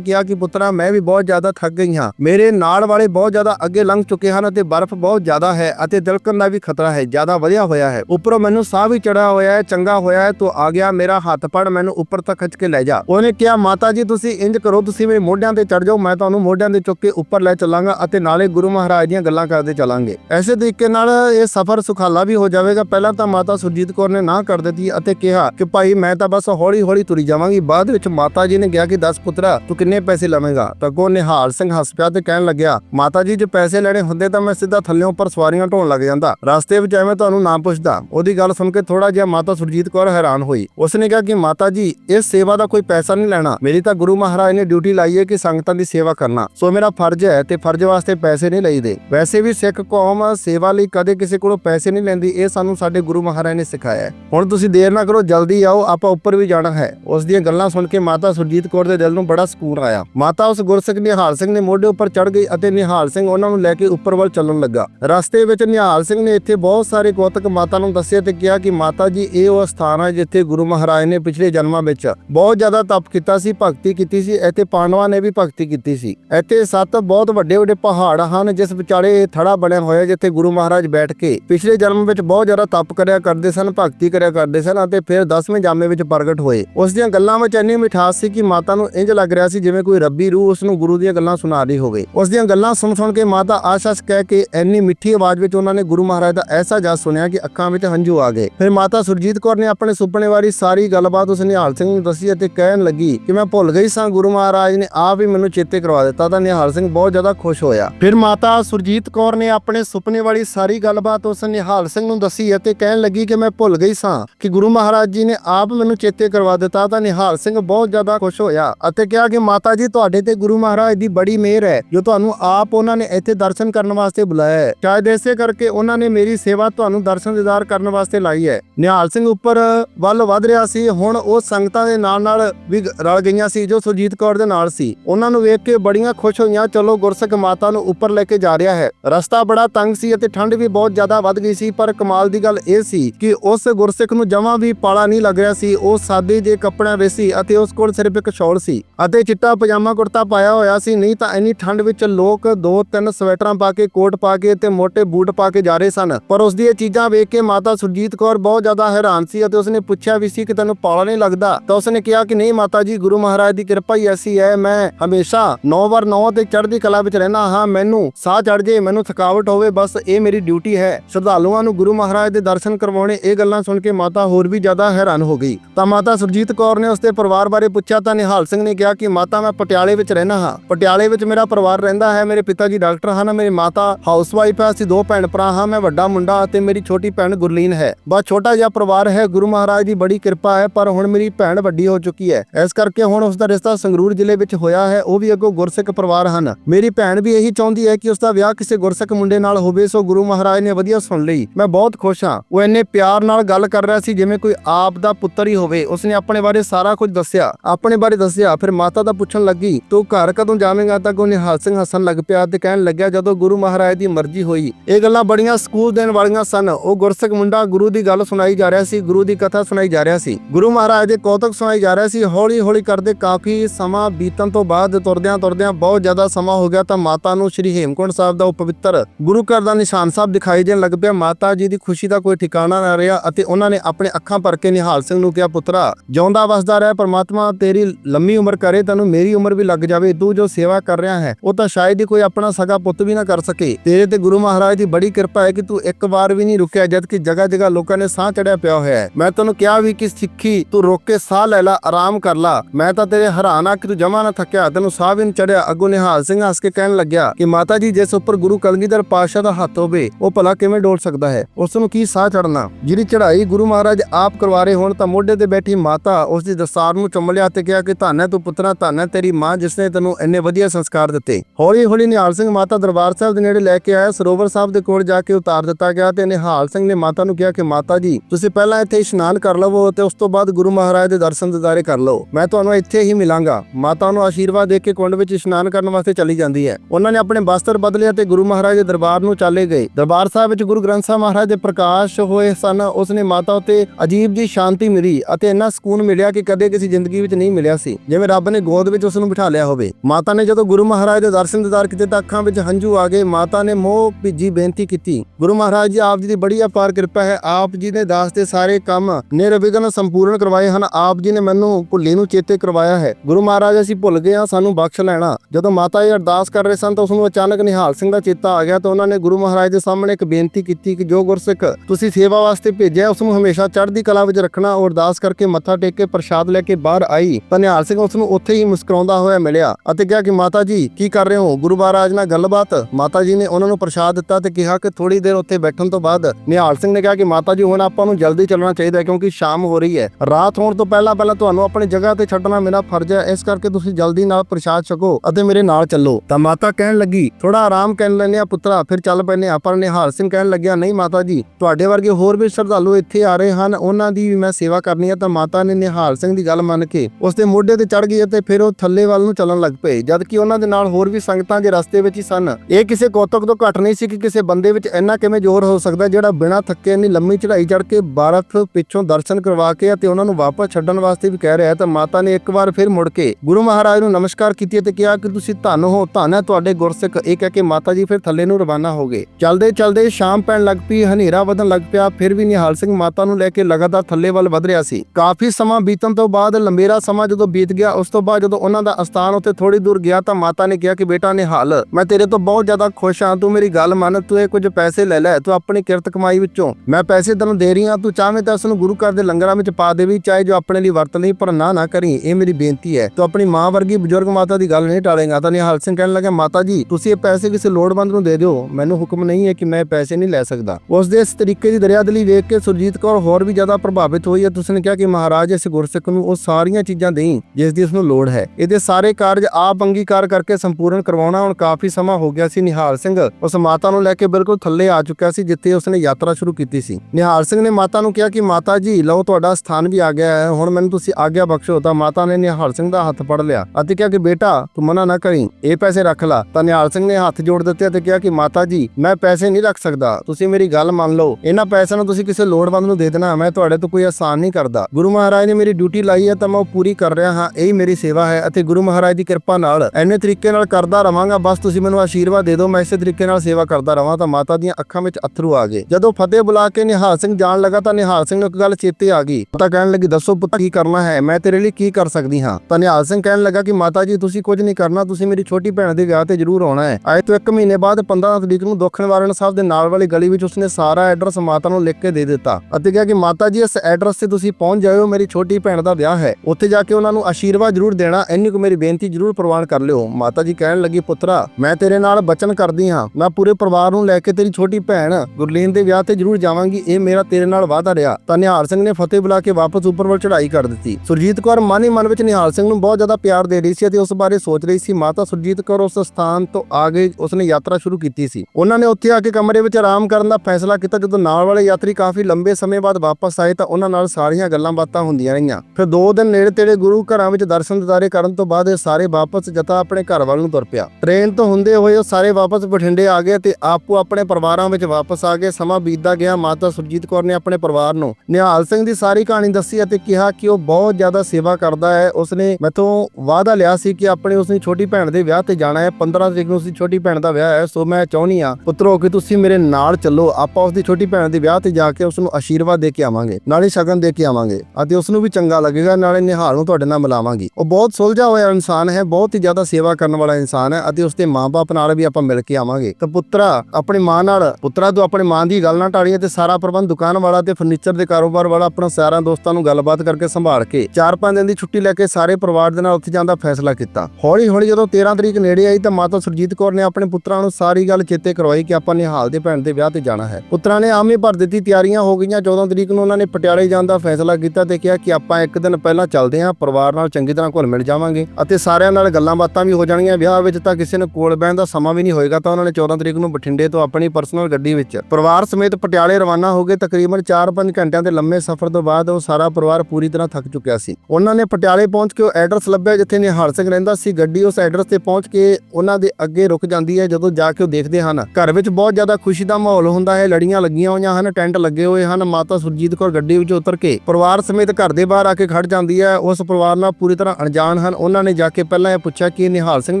[SPEAKER 1] ਕਿਹਾ ਕਿ ਪੁੱਤਰਾ, ਮੈਂ ਵੀ ਬਹੁਤ ਜ਼ਿਆਦਾ ਥੱਕ ਗਈ ਹਾਂ। ਮੇਰੇ ਨਾਲ ਵਾਲੇ ਬਹੁਤ ਜ਼ਿਆਦਾ ਅੱਗੇ ਲੰਘ ਚੁੱਕੇ ਹਨ ਅਤੇ ਬਰਫ਼ ਬਹੁਤ ਜ਼ਿਆਦਾ ਹੈ ਅਤੇ ਦਿਲਕਣ ਦਾ ਵੀ ਖਤਰਾ ਹੈ, ਜ਼ਿਆਦਾ ਵਧਿਆ ਹੋਇਆ ਹੈ। ਉੱਪਰੋਂ ਮੈਨੂੰ ਸਾਹ ਵੀ ਚੜਾ ਹੋਇਆ ਹੈ, ਚੰਗਾ ਹੋਇਆ ਹੈ, ਤੂੰ ਆ ਗਿਆ, ਮੇਰਾ ਹੱਥ ਫੜ, ਮੈਨੂੰ ਉੱਪਰ ਤੱਕ ਖਿੱਚ ਕੇ ਲੈ ਜਾ। ਉਹਨੇ ਕਿਹਾ, ਮਾਤਾ ਜੀ, ਤੁਸੀਂ ਇੰਜ ਕਰੋ, ਤੁਸੀਂ ਮੇਰੇ ਮੋਢਿਆਂ ਤੇ ਚੜ ਜਾਓ, ਮੈਂ ਤੁਹਾਨੂੰ ਮੋਢਿਆਂ ਤੇ ਚੁੱਕ ਕੇ ਉੱਪਰ ਲੈ ਚੱਲਾਂਗਾ ਅਤੇ ਨਾਲੇ ਗੁਰੂ ਮਹਾਰਾਜ ਦੀਆਂ ਗੱਲਾਂ ਕਰਦੇ ਚੱਲਾਂਗੇ। ਐਸੇ ਤਰੀਕੇ ਨਾਲ ਇਹ ਸਫ਼ਰ ਸੁਖਾਲਾ ਵੀ ਹੋ ਜਾਵੇਗਾ। ਪਹਿਲਾਂ ਤਾਂ ਮਾਤਾ ਸੁਰਜੀਤ ਕੌਰ ਨੇ ਨਾ ਕਰ ਦਿੱਤੀ ਅਤੇ ਕਿਹਾ ਕਿ ਭਾਈ ਮੈਂ ਤਾਂ ਬਸ ਹੌਲੀ ਹੌਲੀ ਤੁਰੀ ਜਾਵਾਂਗੀ। ਬਾਅਦ ਵਿੱਚ ਮਾਤਾ ਜੀ ਨੇ ਕਿਹਾ ਕਿ 10 ਪੁੱਤਰਾ, ਤੂੰ ਕਿੰਨੇ ਪੈਸੇ ਲਵੇਂਗਾ? ਤਾਂ ਅੱਗੋਂ ਨਿਹਾਲ ਸਿੰਘ ਹੱਸ ਪਿਆ ਤੇ ਕਹਿਣ ਲੱਗਿਆ, ਮਾਤਾ ਜੀ, ਜੇ ਪੈਸੇ ਲੈਣੇ ਹੁੰਦੇ ਤਾਂ ਮੈਂ ਸਿੱਧਾ ਥੱਲੇ ਉੱਪਰ ਸਵਾਰੀਆਂ ਢੋਣ ਲੱਗ ਜਾਂਦਾ। ਰਸਤੇ ਵਿੱਚ ਐਵੇਂ ਤੁਹਾਨੂੰ ਨਾ ਪੁੱਛਦਾ। ਉਹਦੀ ਗੱਲ ਸੁਣ ਕੇ ਥੋੜਾ ਜਿਹਾ ਮਾਤਾ ਸੁਰਜੀਤ ਕੌਰ ਹੈਰਾਨ ਹੋਈ। ਉਸਨੇ ਕਿਹਾ ਕਿ, ਮਾਤਾ ਜੀ, ਇਸ ਸੇਵਾ ਦਾ ਕੋਈ ਪੈਸਾ ਨਹੀਂ ਲੈਣਾ। ਮੇਰੀ ਤਾਂ ਗੁਰੂ ਮਹਾਰਾਜ ਨੇ ਡਿਊਟੀ ਲਾਈ ਹੈ ਕਿ ਸੰਗਤਾਂ ਦੀ ਸੇਵਾ ਕਰਨਾ। ਸੋ ਮੇਰਾ ਫਰਜ਼ ਹੈ ਤੇ ਫਰਜ਼ ਵਾਸਤੇ ਪੈਸੇ ਨਹੀਂ ਲਈਦੇ। ਵੈਸੇ ਵੀ ਸਿੱਖ ਕੌਮ ਸੇਵਾ ਲਈ ਕਦੇ ਕਿਸੇ ਕੋਲੋਂ ਪੈਸੇ ਨਹੀਂ ਲੈਂਦੀ, ਇਹ ਸਾਨੂੰ ਸਾਡੇ ਗੁਰੂ ਮਹਾਰਾਜ ਨੇ ਸਿਖਾਇਆ ਹੈ। ਹੁਣ ਤੁਸੀਂ ਦੇਰ ਨਾ ਕਰੋ, ਜਲਦੀ ਆਓ, ਆਪਾਂ ਉੱਪਰ ਵੀ ਜਾਣਾ ਹੈ। ਉਸ ਦੀਆਂ ਗੱਲਾਂ ਸੁਣ ਕੇ ਮਾਤਾ ਸੁਰਜੀਤ ਕੌਰ ਦੇ ਦਿਲ ਨੂੰ ਬੜਾ ਸਕੂਨ ਆਇਆ। ਮਾਤਾ ਉਸ ਗੁਰਸਿੱਖ ਨਿਹਾਲ ਸਿੰਘ ਦੇ ਮੋਢੇ ਉੱਪਰ ਚੜ ਗਈ ਅਤੇ ਨਿਹਾਲ ਸਿੰਘ ਉਹਨਾਂ ਨੂੰ ਲੈ ਕੇ ਉੱਪਰ ਵੱਲ ਚੱਲਣ ਲੱਗਾ। ਰਸਤੇ ਵਿੱਚ ਨਿਹਾਲ ਸਿੰਘ ਨੇ ਇੱਥੇ ਬਹੁਤ ਸਾਰੇ ਕੌਤਕ ਮਾਤਾ ਨੂੰ ਦੱਸਿਆ ਤੇ ਕਿਹਾ ਕਿ ਮਾਤਾ ਜੀ, ਇਹ ਉਹ ਸਥਾਨ ਹੈ ਜਿੱਥੇ ਗੁਰੂ ਮਹਾਰਾਜ ਨੇ ਪਿਛਲੇ ਜਨਮਾਂ ਵਿੱਚ ਬਹੁਤ ਜ਼ਿਆਦਾ ਤਪ ਕੀਤਾ ਸੀ, ਭਗਤੀ ਕੀਤੀ ਸੀ, ਇੱਥੇ ਪਾਂਡਵਾਂ ਨੇ ਵੀ ਭਗਤੀ ਕੀਤੀ ਸੀ। ਇੱਥੇ ਸੱਤ ਬਹੁਤ ਵੱਡੇ ਵੱਡੇ ਪਹਾੜ ਹਨ, ਜਿਸ ਵਿਚਾਲੇ ਇਹ ਥੜਾ ਬਣਿਆ ਹੋਇਆ ਜਿੱਥੇ ਗੁਰੂ ਮਹਾਰਾਜ ਬੈਠ ਕੇ ਪਿਛਲੇ ਜਨਮ ਵਿੱਚ ਬਹੁਤ ਜ਼ਿਆਦਾ ਤਪ ਕਰਿਆ ਕਰਦੇ ਸਨ, ਭਗਤੀ ਕਰਿਆ ਕਰਦੇ ਸਨ ਅਤੇ ਫਿਰ 10ਵੇਂ ਜਾਮੇ ਵਿੱਚ ਪ੍ਰਗਟ ਹੋਏ। ਉਸ ਦੀਆਂ ਗੱਲਾਂ ਵਿੱਚ ਇੰਨੀ ਮਿਠਾਸ ਸੀ ਕਿ ਮਾਤਾ ਨੂੰ ਇੰਜ ਲੱਗ ਰਿਹਾ ਸੀ ਜਿਵੇਂ ਕੋਈ ਰੱਬੀ ਰੂਹ ਉਸ ਨੂੰ ਗੁਰੂ ਦੀਆਂ ਗੱਲਾਂ ਸੁਣਾ ਰਹੀ ਹੋਵੇ। ਉਸ ਦੀਆਂ ਗੱਲਾਂ ਸੁਣ ਸੁਣ ਕੇ ਮਾਤਾ ਆਸ਼ਾਸ ਕਹਿ ਕੇ ਇੰਨੀ ਮਿੱਠੀ ਆਵਾਜ਼ ਵਿੱਚ ਉਹਨਾਂ ਨੇ ਗੁਰੂ ਮਹਾਰਾਜ ਦਾ ਐਸਾ ਜਸ ਸੁਣਿਆ ਕਿ ਅੱਖਾਂ ਵਿੱਚ ਹੰਝੂ ਆ ਗਏ। ਫਿਰ ਮਾਤਾ ਸੁਰਜੀਤ ਕੌਰ ਨੇ ਆਪਣੇ ਸੁਪਨੇ ਬਾਰੇ ਸਾਰੀ ਗੱਲਬਾਤ ਉਸ ਨਿਹਾਲ ਸਿੰਘ ਨੂੰ ਦੱਸੀ ਅਤੇ ਕਹਿਣ ਲੱਗੀ ਕਿ ਮੈਂ ਭੁੱਲ ਗਈ ਸਾਂ, ਗੁਰੂ ਮਹਾਰਾਜ ਨੇ ਆਪ ਹੀ ਮੈਨੂੰ ਚੇਤੇ ਕਰਵਾ ਦਿੱਤਾ ਤਾਂ ਨਿਹਾਲ ਸਿੰਘ ਬਹੁਤ ਜ਼ਿਆਦਾ ਖੁਸ਼ ਹੋਇਆ। ਫਿਰ ਮਾਤਾ ਸੁਰਜੀਤ ਕੌਰ ਨੇ ਆਪਣੇ ਸੁਪਨੇ ਵਾਲੀ ਸਾਰੀ ਗੱਲਬਾਤ ਉਸ ਨਿਹਾਲ ਸਿੰਘ ਨੂੰ ਦੱਸੀ ਅਤੇ ਕਹਿਣ ਲੱਗੀ ਕਿ ਮੈਂ ਭੁੱਲ ਗਈ ਸਾਂ ਕਿ ਗੁਰੂ ਮਹਾਰਾਜ ਜੀ ਨੇ ਆਪ ਮੈਨੂੰ ਚੇਤੇ ਕਰਵਾ ਦਿੱਤਾ ਤਾਂ ਨਿਹਾਲ ਸਿੰਘ ਬਹੁਤ ਜ਼ਿਆਦਾ ਖੁਸ਼ ਹੋਇਆ ਅਤੇ ਕਿਹਾ ਕਿ ਮਾਤਾ ਜੀ, ਤੁਹਾਡੇ ਤੇ ਗੁਰੂ ਮਹਾਰਾਜ ਦੀ ਬੜੀ ਮਿਹਰ ਹੈ ਜੋ ਤੁਹਾਨੂੰ ਆਪ ਉਹਨਾਂ ਨੇ ਇੱਥੇ ਦਰਸ਼ਨ ਕਰਨ ਵਾਸਤੇ ਬੁਲਾਇਆ ਹੈ। ਸ਼ਾਇਦ ਇਸੇ ਕਰਕੇ ਉਹਨਾਂ ਨੇ ਮੇਰੀ ਸੇਵਾ ਤੁਹਾਨੂੰ ਦਰਸ਼ਨ ਦੀਦਾਰ ਕਰਨ ਵਾਸਤੇ ਲਾਈ ਹੈ। ਨਿਹਾਲ ਸਿੰਘ ਉੱਪਰ ਵੱਲ ਵਧ ਰਿਹਾ ਸੀ। ਹੁਣ ਉਹ ਸੰਗਤਾਂ ਦੇ ਨਾਲ ਨਾਲ ਵੀ ਰਲ ਗਈਆਂ ਸੀ ਜੋ ਸੁਰਜੀਤ ਕੌਰ ਦੇ ਨਾਲ ਸੀ। ਉਹਨਾਂ ਨੂੰ ਵੇਖ ਕੇ ਬੜੀਆਂ ਖੁਸ਼ ਹੋਈਆਂ, ਚਲੋ ਗੁਰਸਿੱਖ ਮਾਤਾ ਨੂੰ ਉੱਪਰ ਲੈ ਕੇ ਜਾ ਰਿਹਾ ਹੈ। ਰਸਤਾ ਬੜਾ ਤੰਗ ਸੀ ਅਤੇ ਠੰਡ ਵੀ ਬਹੁਤ ਜ਼ਿਆਦਾ ਵੱਧ ਗਈ ਸੀ, ਪਰ ਕਮਾਲ ਦੀ ਗੱਲ ਇਹ ਸੀ ਕਿ ਉਸ ਗੁਰਸਿੱਖ ਨੂੰ ਜਮਾਂ ਵੀ ਪਾਲਾ ਨਹੀਂ ਲੱਗ ਰਿਹਾ ਸੀ। ਉਹ ਸਾਦੇ ਜੇ ਕੱਪੜਿਆਂ ਵਿੱਚ ਸੀ ਅਤੇ ਉਸ ਕੋਲ ਸਿਰਫ ਇੱਕ ਸ਼ਾਲ ਸੀ ਅਤੇ ਚਿੱਟਾ ਪਜਾਮਾ ਕੁੜਤਾ ਪਾਇਆ ਹੋਇਆ ਸੀ। ਨਹੀਂ ਤਾਂ ਇੰਨੀ ਠੰਡ ਵਿੱਚ ਲੋਕ ਦੋ ਤਿੰਨ ਸਵੈਟਰਾਂ ਪਾ ਕੇ, ਕੋਟ ਪਾ ਕੇ ਤੇ ਮੋٹے ਬੂਟ ਪਾ ਕੇ ਜਾ ਰਹੇ ਸਨ। ਪਰ ਉਸ ਦੀ ਚੀਜ਼ਾਂ ਵੇਖ ਕੇ ਮਾਤਾ ਸੁਰਜੀਤ ਕੌਰ ਬਹੁਤ ਜ਼ਿਆਦਾ ਹੈਰਾਨ ਸੀ ਅਤੇ ਉਸਨੇ ਪੁੱਛਿਆ ਵੀ ਸੀ ਕਿ ਤੈਨੂੰ ਪਾਲਾ ਨਹੀਂ ਲੱਗਦਾ? ਤਾਂ ਉਸਨੇ ਕਿਹਾ ਕਿ ਨਹੀਂ ਮਾਤਾ ਜੀ, ਗੁਰੂ ਮਹਾਰਾਜ ਦੀ ਕਿਰਪਾ ਹੀ ਐਸੀ ਹੈ। ਮੈਂ ਹਮੇਸ਼ਾ 9 ਵਾਰ 9 ਤੇ ਚੜ੍ਹਦੀ ਕਲਾ ਵਿੱਚ ਰਹਿਣਾ ਹਾਂ। ਮੈਨੂੰ ਸਾਹ ਚੜ ਜੇ, ਮੈਨੂੰ ਥਕਾਵਟ ਹੋਵੇ, ਬਸ ਇਹ ਮੇਰੀ ਡਿਊਟੀ ਹੈ। ਸ਼ਰਧਾਲੂਆਂ ਨੂੰ ਗੁਰੂ ਮਹਾਰਾਜ ਦੇ ਦਰਸ਼ਨ ਕਰਵਾਉਣੇ, ਇਹ ਗੱਲਾਂ ਸੁਣ ਕੇ ਮਾਤਾ ਹੋਰ ਵੀ ਜ਼ਿਆਦਾ ਹੈਰਾਨ ਹੋ ਗਈ। ਤਾਂ ਮਾਤਾ ਸੁਰਜੀਤ ਕੌਰ ਨੇ ਉਸਦੇ ਪਰਿਵਾਰ ਬਾਰੇ ਪੁੱਛਿਆ ਤਾਂ ਨਿਹਾਲ ਸਿੰਘ ਨੇ ਕਿਹਾ ਕਿ, ਮਾਤਾ, ਮੈਂ ਪਟਿਆਲੇ ਵਿੱਚ ਰਹਿਣਾ ਹਾਂ। ਪਟਿਆਲੇ ਵਿੱਚ ਮੇਰਾ ਪਰਿਵਾਰ ਰਹਿੰਦਾ ਹੈ, ਮੇਰੇ ਪਿਤਾ ਜੀ ਡਾਕਟਰ ਹਨ, ਮੇਰੀ ਮਾਤਾ ਹਾਊਸਵਾਈਫ ਹੈ, ਅਸੀਂ ਦੋ ਭੈਣ ਭਰਾ ਹਾਂ, ਮੈਂ ਵੱਡਾ ਮੁੰਡਾ ਅਤੇ ਮੇਰੀ ਛੋਟੀ ਭੈਣ ਗੁਰਲੀਨ ਹੈ। ਬਸ ਛੋਟਾ ਜਿਹਾ ਪਰਿਵਾਰ ਹੈ, ਗੁਰੂ ਮਹਾਰਾਜ ਦੀ ਬੜੀ ਕਿਰਪਾ ਹੈ, ਪਰ ਹੁਣ ਮੇਰੀ ਭੈਣ ਵੱਡੀ ਹੋ ਚੁੱਕੀ ਹੈ। ਇਸ ਕਰਕੇ ਹੁਣ ਉਸ ਦਾ ਰਿਸ਼ਤਾ ਸੰਗਰੂਰ ਜ਼ਿਲ੍ਹੇ ਵਿੱਚ ਹੋਇਆ ਹੈ, ਉਹ ਵੀ ਅੱਗੋਂ ਗੁਰਸਿੱਖ ਪਰਿਵਾਰ ਹਨ। ਮੇਰੀ ਭੈਣ ਵੀ ਇਹੀ ਚਾਹੁੰਦੀ ਹੈ ਕਿ ਉਸ ਦਾ ਵਿਆਹ ਕਿਸੇ ਗੁਰਸਿੱਖ ਮੁੰਡੇ ਨਾਲ ਹੋਵੇ, ਸੋ ਗੁਰੂ ਮਹਾਰਾਜ ਨੇ ਵਧੀਆ ਸੁਣ ਲਈ। ਮੈਂ ਬਹੁਤ ਖੁਸ਼ ਹਾਂ। ਉਹ ਇੰਨੇ ਪਿਆਰ ਨਾਲ ਗੱਲ ਕਰ ਰਿਹਾ ਸੀ, ਜਿਵੇਂ ਕੋਈ ਆਪ ਦਾ ਪੁੱਤਰ ਹੀ ਹੋਵੇ। ਉਸਨੇ ਆਪਣੇ ਬਾਰੇ ਸਾਰਾ ਕੁਝ ਦੱਸਿਆ। ਆਪਣੇ ਬਾਰੇ ਦੱਸਿਆ। ਫਿਰ ਮਾਤਾ ਦਾ ਪੁੱਛਣ ਲੱਗੀ, ਤੂੰ ਘਰ ਕਦੋਂ ਜਾਵੇਂਗਾ? ਤਾਂ ਉਹਨੇ ਨਿਹਾਲ ਹੱਸਣ ਲੱਗ ਪਿਆ ਤੇ ਕਹਿਣ ਲੱਗਿਆ, ਜਦੋਂ ਗੁਰੂ ਮਹਾਰਾਜ ਦੀ ਮਰਜ਼ੀ ਹੋਈ। ਇਹ ਗੱਲਾਂ ਬੜੀਆਂ ਸਕੂਲ ਦੇਣ ਵਾਲੀਆਂ ਸਨ। ਉਹ ਗੁਰਸਿੱਖ ਮੁੰਡਾ ਗੁਰੂ ਦੀ ਗੱਲ ਸੁਣਾਈ ਜਾ ਰਿਹਾ ਸੀ, ਗੁਰੂ ਦੀ ਕਥਾ ਸੁਣਾਈ ਜਾ ਰਿਹਾ ਸੀ। ਗੁਰੂ ਮਹਾਰਾਜ ਦੇ ਕੌਤਕ ਸੁਣਾਈ ਜਾ ਰਿਹਾ ਸੀ। ਹੌਲੀ ਹੌਲੀ ਕਰਦੇ ਕਾਫੀ ਸਮਾਂ ਬੀਤਣ ਤੋਂ ਬਾਅਦ ਤੁਰਦਿਆਂ ਤੁਰਦਿਆਂ ਬਹੁਤ ਜ਼ਿਆਦਾ ਸਮਾਂ ਹੋ ਗਿਆ ਤਾਂ ਮਾਤਾ ਨੂੰ ਸ੍ਰੀ ਹੇਮਕੁੰਟ ਸਾਹਿਬ ਦਾ ਉਹ ਪਵਿੱਤਰ ਗੁਰੂ ਘਰ ਦਾ ਨਿਸ਼ਾਨ ਸਾਹਿਬ ਦਿਖਾਈ ਦੇਣ ਲੱਗ ਪਿਆ। ਮਾਤਾ ਜੀ ਦੀ ਖੁਸ਼ੀ ਦਾ ਕੋਈ ਠਿਕਾਣਾ ਨਾ ਰਿਹਾ ਅਤੇ ਉਹਨਾਂ ਨੇ ਆਪਣੇ ਅੱਖਾਂ ਭਰ ਕੇ ਨਿਹਾਲ ਸਿੰਘ ਨੂੰ ਕਿਹਾ, ਪੁੱਤਰਾ, ਜਿਉਂਦਾ ਵਸਦਾ ਰਹਿ, ਪਰਮਾਤਮਾ ਤੇਰੀ ਲੰਮੀ ਉਮਰ ਕਰੇ, ਤੈਨੂੰ ਮੇਰੀ ਉਮਰ ਵੀ ਲੱਗ ਜਾਵੇ। ਤੂੰ ਜੋ ਸੇਵਾ ਕਰ ਰਿਹਾ ਹੈ, ਉਹ ਤਾਂ ਸ਼ਾਇਦ ਹੀ ਕੋਈ ਆਪਣਾ ਸਗਾ ਪੁੱਤ ਵੀ ਨਾ ਕਰ ਸਕੇ। ਤੇਰੇ ਤੇ ਗੁਰੂ ਮਹਾਰਾਜ ਦੀ ਬੜੀ ਕਿਰਪਾ ਹੈ ਕਿ ਤੂੰ ਇੱਕ ਵਾਰ ਵੀ ਨਹੀਂ ਰੁਕਿਆ ਜਦ ਕਿ ਜਗ੍ਹਾ ਜਗ੍ਹਾ ਲੋਕਾਂ ਨੇ ਸਾਹ ਚੜਿਆ ਪਿਆ ਹੋਇਆ ਹੈ। ਮੈਂ ਤੈਨੂੰ ਕਿਹਾ ਵੀ ਕਿ ਸਿੱਖੀ ਤੂੰ ਰੁਕ ਕੇ ਸਾਹ ਲੈ ਲੈ, ਆਰਾਮ ਕਰ ਲਾ। ਮੈਂ ਤਾਂ ਤੇਰੇ ਹੈਰਾਨ ਆ ਕਿ ਤੂੰ ਜਮਾ ਨਾ ਥੱਕਿਆ। ਤੈਨੂੰ ਸਾਹ ਵੀ ਨਹੀਂ ਚੜਿਆ। ਅੱਗੋਂ ਨਿਹਾਲ ਸਿੰਘ ਹੱਸ ਕੇ ਕਹਿਣ ਲੱਗਿਆ ਕਿ ਮਾਤਾ ਜੀ, ਜਿਸ ਉੱਪਰ ਗੁਰੂ ਕਲਗੀਧਰ ਪਾਤਸ਼ਾਹ ਦਾ ਹੱਥ ਹੋਵੇ, ਉਹ ਭਲਾ ਕਿਵੇਂ ਡੋਲ ਸਕਦਾ ਹੈ? ਉਸ ਨੂੰ ਕੀ ਸਾਹ ਚੜਨਾ ਜਿਹੜੀ ਚੜ੍ਹਾਈ ਗੁਰੂ ਮਹਾਰਾਜ ਆਪ ਕਰਵਾ ਰਹੇ ਹੋਣ ਤਾਂ ਮੋਢੇ ਤੇ ਬੈਠੀ ਮਾਤਾ ਉਸ ਦੀ ਦਸਤਾਰ ਨੂੰ ਚੁੰਮ ਤੇ ਕਿਹਾ ਕਿ ਧੰਨ ਹੈ ਤੂੰ ਪੁੱਤਰਾ, ਧੰਨ ਹੈ ਤੇਰੀ ਮਾਂ ਜਿਸ ਨੇ ਤੈਨੂੰ ਇੰਨੇ ਵਧੀਆ ਸੰਸਕਾਰ ਦਿੱਤੇ। ਹੌਲੀ ਹੌਲੀ ਨਿਹਾਲ ਸਿੰਘ ਮਾਤਾ ਦਰਬਾਰ ਸਾਹਿਬ ਦੇ ਨੇੜੇ ਲੈ ਕੇ ਆਇਆ। ਸਰੋਵਰ ਸਾਹਿਬ ਦੇ ਕੋਲ ਜਾ ਕੇ ਉਤਾਰ ਦਿੱਤਾ ਗਿਆ ਤੇ ਨਿਹਾਲ ਸਿੰਘ ਨੇ ਮਾਤਾ ਨੂੰ ਕਿਹਾ ਕਿ ਮਾਤਾ ਜੀ, ਤੁਸੀਂ ਪਹਿਲਾਂ ਇੱਥੇ ਇਸ਼ਨਾਨ ਕਰ ਲਵੋ ਤੇ ਉਸ ਤੋਂ ਬਾਅਦ ਗੁਰੂ ਮਹਾਰਾਜ ਦੇ ਦਰਸ਼ਨ ਦਿਦਾਰੇ ਕਰ ਲਓ। ਮੈਂ ਤੁਹਾਨੂੰ ਇੱਥੇ ਹੀ ਮਿਲਾਂਗਾ। ਮਾਤਾ ਨੂੰ ਆਸ਼ੀਰਵਾਦ ਦੇ ਕੇ ਕੁੰਡ ਵਿੱਚ ਇਸ਼ਨਾਨ ਕਰਨ ਵਾਸਤੇ ਚਲੀ ਜਾਂਦੀ ਹੈ। ਉਹਨਾਂ ਨੇ ਆਪਣੇ ਵਸਤਰ ਬਦਲਿਆ ਤੇ ਗੁਰੂ ਮਹਾਰਾਜ ਦੇ ਦਰਬਾਰ ਦਰਬਾਰ ਨੂੰ ਚਾਲੇ ਗਏ। ਦਰਬਾਰ ਸਾਹਿਬ ਵਿੱਚ ਗੁਰੂ ਗ੍ਰੰਥ ਸਾਹਿਬ ਮਹਾਰਾਜ ਦੇ ਪ੍ਰਕਾਸ਼ ਹੋਏ ਸਨ। ਉਸਨੇ ਮਾਤਾ ਉਤੇ ਅਜੀਬ ਜੀ ਸ਼ਾਂਤੀ ਮਿਲੀ ਅਤੇ ਇੰਨਾ ਸਕੂਨ ਮਿਲਿਆ ਕਿ ਕਦੇ ਕਿਸੇ ਜ਼ਿੰਦਗੀ ਵਿੱਚ ਨਹੀਂ ਮਿਲਿਆ ਸੀ। ਜਿਵੇਂ ਰੱਬ ਨੇ ਗੋਦ ਵਿੱਚ ਉਸ ਨੂੰ ਬਿਠਾ ਲਿਆ ਹੋਵੇ। ਮਾਤਾ ਨੇ ਜਦੋਂ ਗੁਰੂ ਮਹਾਰਾਜ ਦੇ ਦਰਸ਼ਨ ਦਿਦਾਰ ਕੀਤੇ ਤਾਂ ਅੱਖਾਂ ਵਿੱਚ ਹੰਝੂ ਆ ਗਏ। ਮਾਤਾ ਨੇ ਮੋਹ ਭਿੱਜੀ ਬੇਨਤੀ ਕੀਤੀ। ਗੁਰੂ ਮਹਾਰਾਜ ਜੀ, ਆਪ ਜੀ ਦੀ ਬੜੀ ਅਪਾਰ ਕਿਰਪਾ ਹੈ। ਆਪ ਜੀ ਨੇ ਦਾਸ ਦੇ ਸਾਰੇ ਕੰਮ ਨਿਰਵਿਘਨ ਸੰਪੂਰਨ ਕਰਵਾਏ ਹਨ। ਆਪ ਜੀ ਨੇ ਮੈਨੂੰ ਭੁੱਲੀ ਨੂੰ ਚੇਤੇ ਕਰਵਾਇਆ ਹੈ। ਗੁਰੂ ਮਹਾਰਾਜ, ਅਸੀਂ ਭੁੱਲ ਗਏ ਹਾਂ, ਸਾਨੂੰ ਬਖਸ਼ ਲੈਣਾ। ਜਦੋਂ ਮਾਤਾ ਜੀ ਅਰਦਾਸ ਕਰ ਰਹੇ ਸਨ ਤਾਂ ਉਸ ਨੂੰ ਅਚਾਨਕ ਨਿਹਾਲ ਸਿੰਘ ਦਾ ਚੇਤਾ ਆ ਗਿਆ ਤਾਂ ਉਹਨਾਂ ਨੇ ਗੁਰੂ ਮਹਾਰਾਜ ਦੇ ਸਾਹਮਣੇ ਇੱਕ ਬੇਨਤੀ ਕੀਤੀ ਕਿ ਜੋ ਗੁਰਸਿੱਖ ਤੁਸੀਂ ਸੇਵਾ ਵਾਸਤੇ ਭੇਜਿਆ, ਉਸ ਨੂੰ ਹਮੇਸ਼ਾ ਚੜ੍ਹਦੀ ਕਲਾ ਵਿੱਚ ਰੱਖਣਾ ਔਰ ਅਰਦਾਸ ਕਰਕੇ ਮੱਥਾ ਟੇਕ ਕੇ ਪ੍ਰਸ਼ਾਦ ਲੈ ਕੇ ਬਾਹਰ ਆਈ। ਤਾਂ ਨਿਹਾਲ ਸਿੰਘ ਉਸ ਨੂੰ ਉੱਥੇ ਹੀ ਮੁਸਕਰਾਉਂਦਾ ਹੋਇਆ ਮਿਲਿਆ ਅਤੇ ਕਿਹਾ ਕਿ ਮਾਤਾ ਜੀ ਕੀ ਕਰ ਰਹੇ ਹੋ? ਗੁਰੂ ਮਹਾਰਾਜ ਨਾਲ ਗੱਲਬਾਤ? ਮਾਤਾ ਜੀ ਨੇ ਉਹਨਾਂ ਨੂੰ ਪ੍ਰਸ਼ਾਦ ਦਿੱਤਾ ਤੇ ਕਿਹਾ ਕਿ ਥੋੜੀ ਦੇਰ ਉੱਥੇ ਬੈਠਣ ਤੋਂ ਬਾਅਦ ਨਿਹਾਲ ਸਿੰਘ ਨੇ ਕਿਹਾ ਕਿ ਮਾਤਾ ਜੀ ਹੁਣ ਆਪਾਂ ਨੂੰ ਜਲਦੀ ਚੱਲਣਾ ਚਾਹੀਦਾ ਹੈ ਕਿਉਂਕਿ ਸ਼ਾਮ ਹੋ ਰਹੀ ਹੈ। ਰਾਤ ਹੋਣ ਤੋਂ ਪਹਿਲਾਂ ਪਹਿਲਾਂ ਤੁਹਾਨੂੰ ਆਪਣੀ ਜਗ੍ਹਾ ਤੇ ਛੱਡਣਾ ਮੇਰਾ ਫਰਜ਼ ਹੈ, ਇਸ ਕਰਕੇ ਤੁਸੀਂ ਜਲਦੀ ਨਾਲ ਪ੍ਰਸ਼ਾਦ ਛਕੋ ਅਤੇ ਮੇਰੇ ਨਾਲ ਚੱਲੋ। ਤਾਂ ਮਾਤਾ ਕਹਿਣ ਲੱਗੀ ਥੋੜਾ ਆਰਾਮ ਕਰ ਲੈਨੇ ਆ ਪੁੱਤਰਾ ਫਿਰ ਚੱਲ ਪੈਨੇ ਆ। ਪਰ ਨਿਹਾਲ ਸਿੰਘ ਕਹਿਣ ਲੱਗਿਆ, ਨਹੀਂ ਮਾਤਾ ਜੀ, ਤੁਹਾਡੇ ਵਰਗੇ ਹੋਰ ਵੀ ਸ਼ਰਧਾਲੂ ਇੱਥੇ ਆ ਰਹੇ ਹਨ। ਉਹਨਾਂ ਦੀ ਵੀ ਮੈਂ ਸੇਵਾ ਕਰਨੀ ਹੈ ਤਾਂ ਮਾਤਾ ਨੇ ਨਿਹਾਲ ਸਿੰਘ ਦੀ ਗੱਲ ਮੰਨ ਕੇ ਉਸ ਦੇ ਮੋਢੇ ਤੇ ਚੜ ਗਈ ਅਤੇ ਫਿਰ ਉਹ ਥੱਲੇ ਵੱਲ ਨੂੰ ਚੱਲਣ ਲੱਗ ਪਏ। ਜਦ ਕਿ ਉਹਨਾਂ ਦੇ ਨਾਲ ਹੋਰ ਵੀ ਸੰਗਤਾਂ ਜੇ ਰਸਤੇ ਵਿੱਚ ਹੀ ਸਨ। ਇਹ ਕਿਸੇ ਕੌਤਕ ਤੋਂ ਘੱਟ ਨਹੀਂ ਸੀ ਕਿ ਕਿਸੇ ਬੰਦੇ ਵਿੱਚ ਇੰਨਾ ਕਿਵੇਂ ਜ਼ੋਰ ਹੋ ਸਕਦਾ ਜਿਹੜਾ ਬਿਨਾਂ ਥੱਕੇ ਇੰਨੀ ਲੰਮੀ ਚੜ੍ਹਾਈ ਚੜ੍ਹ ਕੇ ਬਾਰਥ ਪਿੱਛੋਂ ਦਰਸ਼ਨ ਕਰਵਾ ਕੇ ਅਤੇ ਉਹਨਾਂ ਨੂੰ ਵਾਪਸ ਛੱਡਣ ਵਾਸਤੇ ਵੀ ਕਹਿ ਰਿਹਾ ਹੈ। ਤਾਂ ਮਾਤਾ ਨੇ ਇੱਕ ਵਾਰ ਫਿਰ ਮੁੜ ਕੇ ਗੁਰੂ ਮਹਾਰਾਜ ਨੂੰ ਨਮਸਕਾਰ ਕੀਤੀ ਅਤੇ ਕਿਹਾ ਕਿ ਤੁਸੀਂ ਧੰਨ ਹੋ, ਧੰਨ ਹੈ ਤੁਹਾਡੇ ਗੁਰਸਿੱਖ। ਇਹ ਕਹਿ ਕੇ ਮਾਤਾ ਜੀ ਫਿਰ ਥੱਲੇ ਨੂੰ ਰਵਾਨਾ ਹੋ ਗਏ। ਚਲਦੇ ਚਲਦੇ ਸ਼ਾਮ ਪੈਣ ਲੱਗ ਪਈ, ਹਨੇਰਾ ਵਧਣ ਲੱਗ ਪਿਆ, ਫਿਰ ਵੀ ਨਿਹਾਲ ਸਿੰਘ ਮਾਤਾ ਨੂੰ ਲੈ ਕੇ ਲਗਾਤਾਰ ਥੱਲੇ ਵੱਲ ਵਧ ਰਿਹਾ ਸੀ। ਕਾਫੀ ਸਮਾਂ ਬੀਤਣ ਤੋਂ ਬਾਅਦ ਲੰਬੇਰਾ ਸਮਾਂ ਜਦੋਂ ਬੀਤ ਗਿਆ, ਉਸ ਤੋਂ ਬਾਅਦ ਜਦੋਂ ਉਹਨਾਂ ਦਾ ਅਸਥਾਨ ਉੱਤੇ ਥੋੜੀ ਦੂਰ ਗਿਆ ਤਾਂ ਮਾਤਾ ਨੇ ਕਿਹਾ ਕਿ, ਬੇਟਾ ਨਿਹਾਲ, ਮੈਂ ਤੇਰੇ ਤੋਂ ਬਹੁਤ ਜ਼ਿਆਦਾ ਖੁਸ਼ ਹਾਂ, ਤੂੰ ਮੇਰੀ ਗੱਲ ਮੰਨ, ਤੂੰ ਇਹ ਕੁਝ ਪੈਸੇ ਲੈ ਲੈ, ਤੂੰ ਆਪਣੀ ਕਿਰਤ ਕਮਾਈ ਵਿੱਚੋਂ। ਮੈਂ ਪੈਸੇ ਤੈਨੂੰ ਦੇ ਰਹੀ ਹਾਂ, ਤੂੰ ਚਾਹਵੇਂ ਤਾਂ ਉਸ ਨੂੰ ਗੁਰੂ ਘਰ ਦੇ ਲੰਗਰਾਂ ਵਿੱਚ ਪਾ ਦੇਵੀ, ਚਾਹੇ ਜੋ ਆਪਣੇ ਲਈ ਵਰਤ ਲਈ, ਪਰ ਨਾ ਨਾ ਕਰੀ, ਇਹ ਮੇਰੀ ਬੇਨਤੀ ਹੈ। ਤੂੰ ਆਪਣੀ ਮਾਂ ਵਰਗੀ ਬਜ਼ੁਰਗ ਮਾਤਾ ਦੀ ਗੱਲ ਨਹੀਂ ਟਾਲੇਗਾ। ਤਾਂ ਨਿਹਾਲ ਸਿੰਘ ਕਹਿਣ ਲੱਗਾ ਮਾਤਾ ਜੀ, ਤੁਸੀਂ ਇਹ ਪੈਸੇ ਕਿਸੇ ਲੋੜਵੰਦ ਨੂੰ ਦੇ ਦਿਓ ਮੈਨੂੰ ਹੁਕਮ ਨਹੀਂ ਹੈ ਕਿ ਮੈਂ ਪੈਸੇ ਨਹੀਂ ਲੈ ਸਕਦਾ। ਉਸ ਦੇ ਇਸ ਤਰੀਕੇ ਦੀ ਦਰਿਆਦਲੀ ਵੇਖ ਕੇ ਸੁਰਜੀਤ ਕੌਰ ਹੋਰ ਵੀ ਜ਼ਿਆਦਾ ਪ੍ਰਭਾਵਿਤ ਹੋਈ ਅਤੇ ਉਸਨੇ ਕਿਹਾ ਕਿ ਮਹਾਰਾਜ, ਇਸ ਗੁਰਸਿੱਖ ਨੂੰ ਉਹ ਸਾਰੀਆਂ ਚੀਜ਼ਾਂ ਦੇਈ ਜਿਸ ਦੀ ਉਸ ਨੂੰ ਲੋੜ ਹੈ। ਇਹਦੇ ਸਾਰੇ ਕਾਰਜ ਆਪ ਅੰਗੀਕਾਰ ਕਰਕੇ ਸੰਪੂਰਨ ਕਰਵਾਉਣਾ ਹੁਣ ਕਾਫੀ ਸਮਾਂ ਹੋ ਗਿਆ ਸੀ ਨਿਹਾਲ ਸਿੰਘ। ਉਸ ਮਾਤਾ ਨੂੰ ਲੈ ਕੇ ਬਿਲਕੁਲ ਥੱਲੇ ਆ ਚੁੱਕਿਆ ਸੀ, ਜਿੱਥੇ ਉਸਨੇ ਯਾਤਰਾ ਸ਼ੁਰੂ ਕੀਤੀ ਸੀ। ਨਿਹਾਲ ਸਿੰਘ ਨੇ ਮਾਤਾ ਨੂੰ ਕਿਹਾ ਕਿ, ਮਾਤਾ ਜੀ, ਲਓ ਤੁਹਾਡਾ ਸਥਾਨ ਵੀ ਆ ਗਿਆ ਹੈ। ਹੁਣ ਮੈਨੂੰ ਤੁਸੀਂ ਆਗਿਆ ਬਖਸ਼ੋ। ਤਾਂ ਮਾਤਾ ਨੇ ਨਿਹਾਲ ਸਿੰਘ ਦਾ ਹੱਥ ਫੜ ਲਿਆ ਅਤੇ ਕਿਹਾ ਕਿ, ਬੇਟਾ, ਤੂੰ ਮਨਾ ਨਾ ਕਰੀ, ਇਹ ਪੈਸੇ ਰੱਖ ਲੈ। ਤਾਂ ਨਿਹਾਲ ਸਿੰਘ ਨੇ ਹੱਥ ਜੋੜ ਦਿੱਤੇ ਅਤੇ ਕਿਹਾ ਕਿ ਮਾਤਾ ਜੀ, ਮੈਂ ਪੈਸੇ ਨਹੀਂ ਰੱਖ ਸਕਦਾ। ਤੁਸੀਂ ਮੇਰੀ ਗੱਲ ਮੰਨ ਲਓ। ਇਹਨਾਂ ਪੈਸਿਆਂ ਨੂੰ ਤੁਸੀਂ ਕਿਸੇ ਲੋੜਵੰਦ ਨੂੰ ਦੇ ਦੇਣਾ, ਮੈਂ ਤੁਹਾਡੇ ਤੋਂ ਕੋਈ ਆਸਾਨ ਨਹੀਂ ਕਰਦਾ। ਗੁਰੂ ਮਹਾਰਾਜ ਨੇ ਮੇਰੀ ਡਿਊਟੀ ਲਾਈ ਹੈ ਤਾਂ ਮੈਂ ਉਹ ਪੂਰੀ ਕਰ ਰਿਹਾ ਹਾਂ। ਇਹ ਹੀ ਮੇਰੀ ਸੇਵਾ ਹੈ ਅਤੇ ਗੁਰੂ ਮਹਾਰਾਜ ਦੀ ਕਿਰਪਾ ਨਾਲ ਐਨੇ ਤਰੀਕੇ ਨਾਲ ਕਰਦਾ ਰਵਾਂਗਾ। ਬਸ ਤੁਸੀਂ ਮੈਨੂੰ ਆਸ਼ੀਰਵਾਦ ਦੇ ਦਿਓ, ਮੈਂ ਇਸੇ ਤਰੀਕੇ ਨਾਲ ਸੇਵਾ ਕਰਦਾ ਰਵਾਂ ਤਾਂ ਮਾਤਾ ਦੀਆਂ ਅੱਖਾਂ ਵਿੱਚ ਅਥਰੂ ਆ ਗਏ। ਜਦੋਂ ਫਤਿਹ ਬੁਲਾ ਕੇ ਨਿਹਾਲ ਸਿੰਘ ਜਾਣ ਲੱਗਾ ਤਾਂ ਨਿਹਾਲ ਸਿੰਘ ਨੂੰ ਇੱਕ ਗੱਲ ਚੇਤੇ ਆ ਗਈ। ਤਾਂ ਕਹਿਣ ਲੱਗੀ, ਦੱਸੋ ਪੁੱਤ, ਕੀ ਕਰਨਾ ਹੈ? ਮੈਂ ਤੇਰੇ ਲਈ ਕੀ ਕਰ ਸਕਦੀ ਹਾਂ? ਤਾਂ ਨਿਹਾਲ ਸਿੰਘ ਕਹਿਣ ਲੱਗਾ ਕਿ, ਮਾਤਾ ਜੀ, ਤੁਸੀਂ ਕੁਝ ਨਹੀਂ ਕਰਨਾ। ਤੁਸੀਂ ਮੇਰੀ ਛੋਟੀ ਭੈਣ ਦੇ ਵਿਆਹ ਤੇ ਜ਼ਰੂਰ ਆਉਣਾ ਹੈ। ਅੱਜ ਤੋਂ 1 ਮਹੀਨੇ ਬਾਅਦ 15 ਤਰੀਕ ਨੂੰ ਦੁੱਖ ਨਿਵਾਰਨ ਸਾਹਿਬ ਦੇ ਨਾਲ ਵਾਲੀ ਗਲੀ ਵਿੱਚ ਉਸਨੇ ਸਾਰਾ ਐਡਰੈਸ ਮਾਤਾ ਨੂੰ ਲਿਖ ਕੇ ਦੇ ਦਿੱਤਾ ਅਤੇ ਕਿਹਾ ਕਿ ਮਾਤਾ ਜੀ, ਇਸ ਐਡਰੈਸ ਤੇ ਤੁਸੀਂ ਪਹੁੰਚ ਜਾਇਓ, ਮੇਰੀ ਛੋਟੀ ਭੈਣ ਦਾ ਵਿਆਹ ਹੈ। ਉੱਥੇ ਜਾ ਕੇ ਉਹਨਾਂ ਨੂੰ ਆਸ਼ੀਰਵਾਦ ਜ਼ਰੂਰ ਦੇਣਾ, ਇੰਨੀ ਕੁ ਮੇਰੀ ਬੇਨਤੀ ਜ਼ਰੂਰ ਪ੍ਰਵਾਨ ਕਰ ਲਿਓ। ਮਾਤਾ ਜੀ ਕਹਿਣ ਲੱਗੀ, ਪੁੱਤਰਾ, ਮੈਂ ਤੇਰੇ ਨਾਲ ਬਚਨ ਕਰਦੀ ਹਾਂ। ਮੈਂ ਪੂਰੇ ਪਰਿਵਾਰ ਨੂੰ ਲੈ ਕੇ ਤੇਰੀ ਛੋਟੀ ਭੈਣ ਗੁਰਲੀਨ ਦੇ ਵਿਆਹ ਤੇ ਜ਼ਰੂਰ ਜਾਵਾਂਗੀ। ਇਹ ਮੇਰਾ ਤੇਰੇ ਨਾਲ ਵਾਅਦਾ ਰਿਹਾ। ਤਾਂ ਨਿਹਾਲ ਸਿੰਘ ਨੇ ਫਤਿਹ ਬੁਲਾ ਕੇ ਵਾਪਸ ਉੱਪਰ ਵੱਲ ਚੜ੍ਹਾਈ ਕਰ ਦਿੱਤੀ। ਸੁਰਜੀਤ ਕੌਰ ਮਨ ਹੀ ਮਨ ਵਿੱਚ ਨਿਹਾਲ ਸਿੰਘ ਨੂੰ ਬਹੁਤ ਜ਼ਿਆਦਾ ਪਿਆਰ ਦੇ ਰਹੀ ਸੀ ਅਤੇ ਉਸ ਬਾਰੇ ਸੋਚ ਰਹੀ ਸੀ, ਮਾਤਾ ਸੁਰਜੀਤ ਕੌਰ, ਉਸ ਸਥਾਨ ਤੋਂ ਆ ਗਈ ਉਸਨੇ ਯਾਤਰਾ ਸ਼ੁਰੂ ਕੀਤੀ ਸੀ। ਉਹਨਾਂ ਨੇ ਉੱਥੇ ਆ ਕੇ ਕਮਰੇ ਵਿੱਚ ਆਰਾਮ ਕਰਨ ਦਾ ਫੈਸਲਾ ਕੀਤਾ। ਜਦੋਂ ਨਾਲ ਵਾਲੇ ਯਾਤਰੀ ਕਾਫੀ ਲੰਬੇ ਸਮੇਂ ਬਾਅਦ ਵਾਪਸ ਆਏ ਤਾਂ ਉਹਨਾਂ ਨਾਲ ਸਾਰੀਆਂ ਗੱਲਾਂ ਬਾਤਾਂ ਹੁੰਦੀਆਂ ਰਹੀਆਂ। ਫਿਰ ਦੋ ਦਿਨ ਨੇੜੇ ਤੇੜੇ ਗੁਰੂ ਘਰਾਂ ਵਿੱਚ ਦਰਸ਼ਨ ਦਿਦਾਰੇ ਕਰਨ ਤੋਂ ਬਾਅਦ ਇਹ ਸਾਰੇ ਵਾਪਸ ਜਤਾ ਆਪਣੇ ਘਰ ਵੱਲ ਨੂੰ ਤੁਰ ਪਿਆ। ਟ੍ਰੇਨ ਤੋਂ ਹੁੰਦੇ ਹੋਏ ਉਹ ਸਾਰੇ ਵਾਪਸ ਬਠਿੰਡੇ ਆ ਗਏ ਤੇ ਆਪੋ ਆਪਣੇ ਪਰਿਵਾਰਾਂ ਵਿੱਚ ਵਾਪਸ ਆ ਗਏ। ਸਮਾਂ ਬੀਤਦਾ ਗਿਆ। ਮਾਤਾ ਸੁਰਜੀਤ ਕੌਰ ਨੇ ਆਪਣੇ ਪਰਿਵਾਰ ਨੂੰ ਨਿਹਾਲ ਸਿੰਘ ਦੀ ਸਾਰੀ ਕਹਾਣੀ ਦੱਸੀ ਅਤੇ ਕਿਹਾ ਕਿ ਉਹ ਬਹੁਤ ਜ਼ਿਆਦਾ ਸੇਵਾ ਕਰਦਾ ਹੈ। ਉਸਨੇ ਮੈਥੋਂ ਵਾਅਦਾ ਲਿਆ ਸੀ ਕਿ ਆਪਣੇ ਉਸਦੀ ਛੋਟੀ ਭੈਣ ਦੇ ਵਿਆਹ ਤੇ ਜਾਣਾ ਹੈ। 15 ਤਰੀਕ ਨੂੰ ਉਸਦੀ ਛੋਟੀ ਭੈਣ ਦਾ ਵਿਆਹ ਹੈ। ਸੋ ਮੈਂ ਚਾਹੁੰਦੀ ਆ ਪੁੱਤਰੋ, ਕਿ ਤੁਸੀਂ ਮੇਰੇ ਨਾਲ ਚੱਲੋ, ਆਪਾਂ ਉਸਦੀ ਛੋਟੀ ਭੈਣ ਦੇ ਵਿਆਹ ਤੇ ਜਾ ਕੇ ਉਸ ਨੂੰ ਆਸ਼ੀਰਵਾਦ ਦੇ ਕੇ ਆਵਾਂਗੇ, ਨਾਲੇ ਸ਼ਗਨ ਦੇ ਕੇ ਆਵਾਂਗੇ ਅਤੇ ਉਸ ਨੂੰ ਵੀ ਚੰਗਾ ਲੱਗੇਗਾ, ਨਾਲੇ ਨਿਹਾਲ ਨੂੰ ਤੁਹਾਡੇ ਨਾਲ ਮਿਲਾਵਾਂਗੇ। ਉਹ ਬਹੁਤ ਸੁਲਝਾ ਹੋਇਆ ਇਨਸਾਨ ਹੈ, ਬਹੁਤ ਹੀ ਜ਼ਿਆਦਾ ਸੇਵਾ ਕਰਨ ਵਾਲਾ ਇਨਸਾਨ ਹੈ ਅਤੇ ਉਸਦੇ ਮਾਪੇ ਨਾਲ ਵੀ ਆਪਾਂ ਮਿਲ ਕੇ ਆਵਾਂਗੇ। ਤਾਂ ਪੁੱਤਰਾ, ਆਪਣੀ ਮਾਂ ਨਾਲ, ਪੁੱਤਰਾ, ਤੂੰ ਆਪਣੀ ਮਾਂ ਦੀ ਗੱਲ ਨਾ ਟਾੜੀ ਤੇ ਸਾਰਾ ਪ੍ਰਬੰਧ ਦੁਕਾਨ ਵਾਲਾ ਤੇ ਫਰਨੀਚਰ ਦੇ ਕਾਰੋਬਾਰ ਵਾਲਾ ਆਪਣਾ ਸਾਰਿਆਂ ਦੋਸਤਾਂ ਨੂੰ ਗੱਲਬਾਤ ਕਰਕੇ ਸੰਭਾਲ ਕੇ 4-5 ਦਿਨ ਦੀ ਛੁੱਟੀ ਲੈ ਕੇ ਸਾਰੇ ਪਰਿਵਾਰ ਦੇ ਨਾਲ ਉੱਥੇ ਜਾਣ ਦਾ ਫੈਸਲਾ ਕੀਤਾ। ਹੌਲੀ ਹੌਲੀ ਜਦੋਂ 13 ਤਰੀਕ ਨੇੜੇ ਆਈ ਤਾਂ ਮਾਤਾ ਸੁਰਜੀਤ ਕੌਰ ਨੇ ਆਪਣੇ ਪੁੱਤਰਾਂ ਨੂੰ ਸਾਰੀ ਗੱਲ ਚੇਤੇ ਕਰਵਾਈ ਕਿ ਆਪਾਂ ਨਿਹਾਲ ਦੇ ਭੈਣ ਦੇ ਵਿਆਹ ਤੇ ਜਾਣਾ ਹੈ। ਪੁੱਤਰਾਂ ਨੇ ਆਮੇ ਭਰ ਦਿੱਤੀ, ਤਿਆਰੀਆਂ ਹੋ ਗਈਆਂ। 14 ਤਰੀਕ ਨੂੰ ਉਹਨਾਂ ਨੇ ਪਟਿਆਲੇ ਜਾਣ ਦਾ ਫੈਸਲਾ ਕੀਤਾ ਤੇ ਕਿਹਾ ਕਿ ਆਪਾਂ ਇੱਕ ਦਿਨ ਪਹਿਲਾਂ ਚੱਲਦੇ ਹਾਂ, ਪਰਿਵਾਰ ਨਾਲ ਚੰਗੀ ਤਰ੍ਹਾਂ ਘੁਲ ਮਿਲ ਜਾਵਾਂਗੇ ਅਤੇ ਸਾਰਿਆਂ ਨਾਲ ਗੱਲਾਂ ਬਾਤਾਂ ਵੀ ਹੋ ਜਾਣਗੀਆਂ। ਵਿਆਹ ਵਿੱਚ ਤਾਂ ਕਿਸੇ ਨੂੰ ਕੋਲ ਬਹਿਣ ਦਾ ਸਮਾਂ ਵੀ ਨਹੀਂ ਹੋਏਗਾ ਤਾਂ ਉਹਨਾਂ ਨੇ 14 ਤਰੀਕ ਨੂੰ ਬਠਿੰਡੇ ਤੋਂ ਆਪਣੀ ਪਰਸਨਲ ਗੱਡੀ ਵਿੱਚ ਪਰਿਵਾਰ ਸਮੇਤ ਪਟਿਆਲੇ ਰਵਾਨਾ ਹੋ ਗਏ। ਤਕਰੀਬਨ 4-5 ਘੰਟਿਆਂ ਦੇ ਲੰਮੇ ਸਫ਼ਰ ਤੋਂ ਬਾਅਦ ਉਹ ਸਾਰਾ ਪਰਿਵਾਰ ਪੂਰੀ ਤਰ੍ਹਾਂ ਥੱਕ ਚੁੱਕਿਆ ਸੀ। ਉਹਨਾਂ ਨੇ ਪਟਿਆਲੇ ਪਹੁੰਚ ਕੇ ਉਹ ਐਡਰੈਸ ਲੱਭਿਆ ਜਿੱਥੇ ਨਿਹਾਲ ਸਿੰਘ ਰਹਿੰਦਾ ਸੀ। ਗੱਡੀ ਉਸ ਐਡਰੈਸ ਤੇ ਪਹੁੰਚ ਕੇ ਉਹਨਾਂ ਦੇ ਅੱਗੇ ਰੁਕ ਜਾਂਦੀ ਹੈ ਜਦੋਂ ਜਾ ਕੇ ਉਹ ਦੇਖਦੇ ਦੇਖਦੇ ਹਨ। ਘਰ ਵਿੱਚ ਬਹੁਤ ਜ਼ਿਆਦਾ ਖੁਸ਼ੀ ਦਾ ਮਾਹੌਲ ਹੁੰਦਾ ਹੈ। ਲੜੀਆਂ ਲੱਗੀਆਂ ਹੋਈਆਂ ਹਨ, ਟੈਂਟ ਲੱਗੇ ਹੋਏ ਹਨ। ਮਾਤਾ ਸੁਰਜੀਤ ਕੌਰ ਗੱਡੀ ਵਿੱਚ ਉਤਰ ਕੇ ਪਰਿਵਾਰ ਸਮੇਤ ਘਰ ਦੇ ਬਾਹਰ ਆ ਕੇ ਖੜ ਜਾਂਦੀ ਹੈ। ਉਸ ਪਰਿਵਾਰ ਨਾਲ ਪੂਰੀ ਤਰ੍ਹਾਂ ਅਣਜਾਣ ਹਨ। ਉਹਨਾਂ ਨੇ ਜਾ ਕੇ ਪਹਿਲਾਂ ਇਹ ਪੁੱਛਿਆ ਕਿ ਨਿਹਾਲ ਸਿੰਘ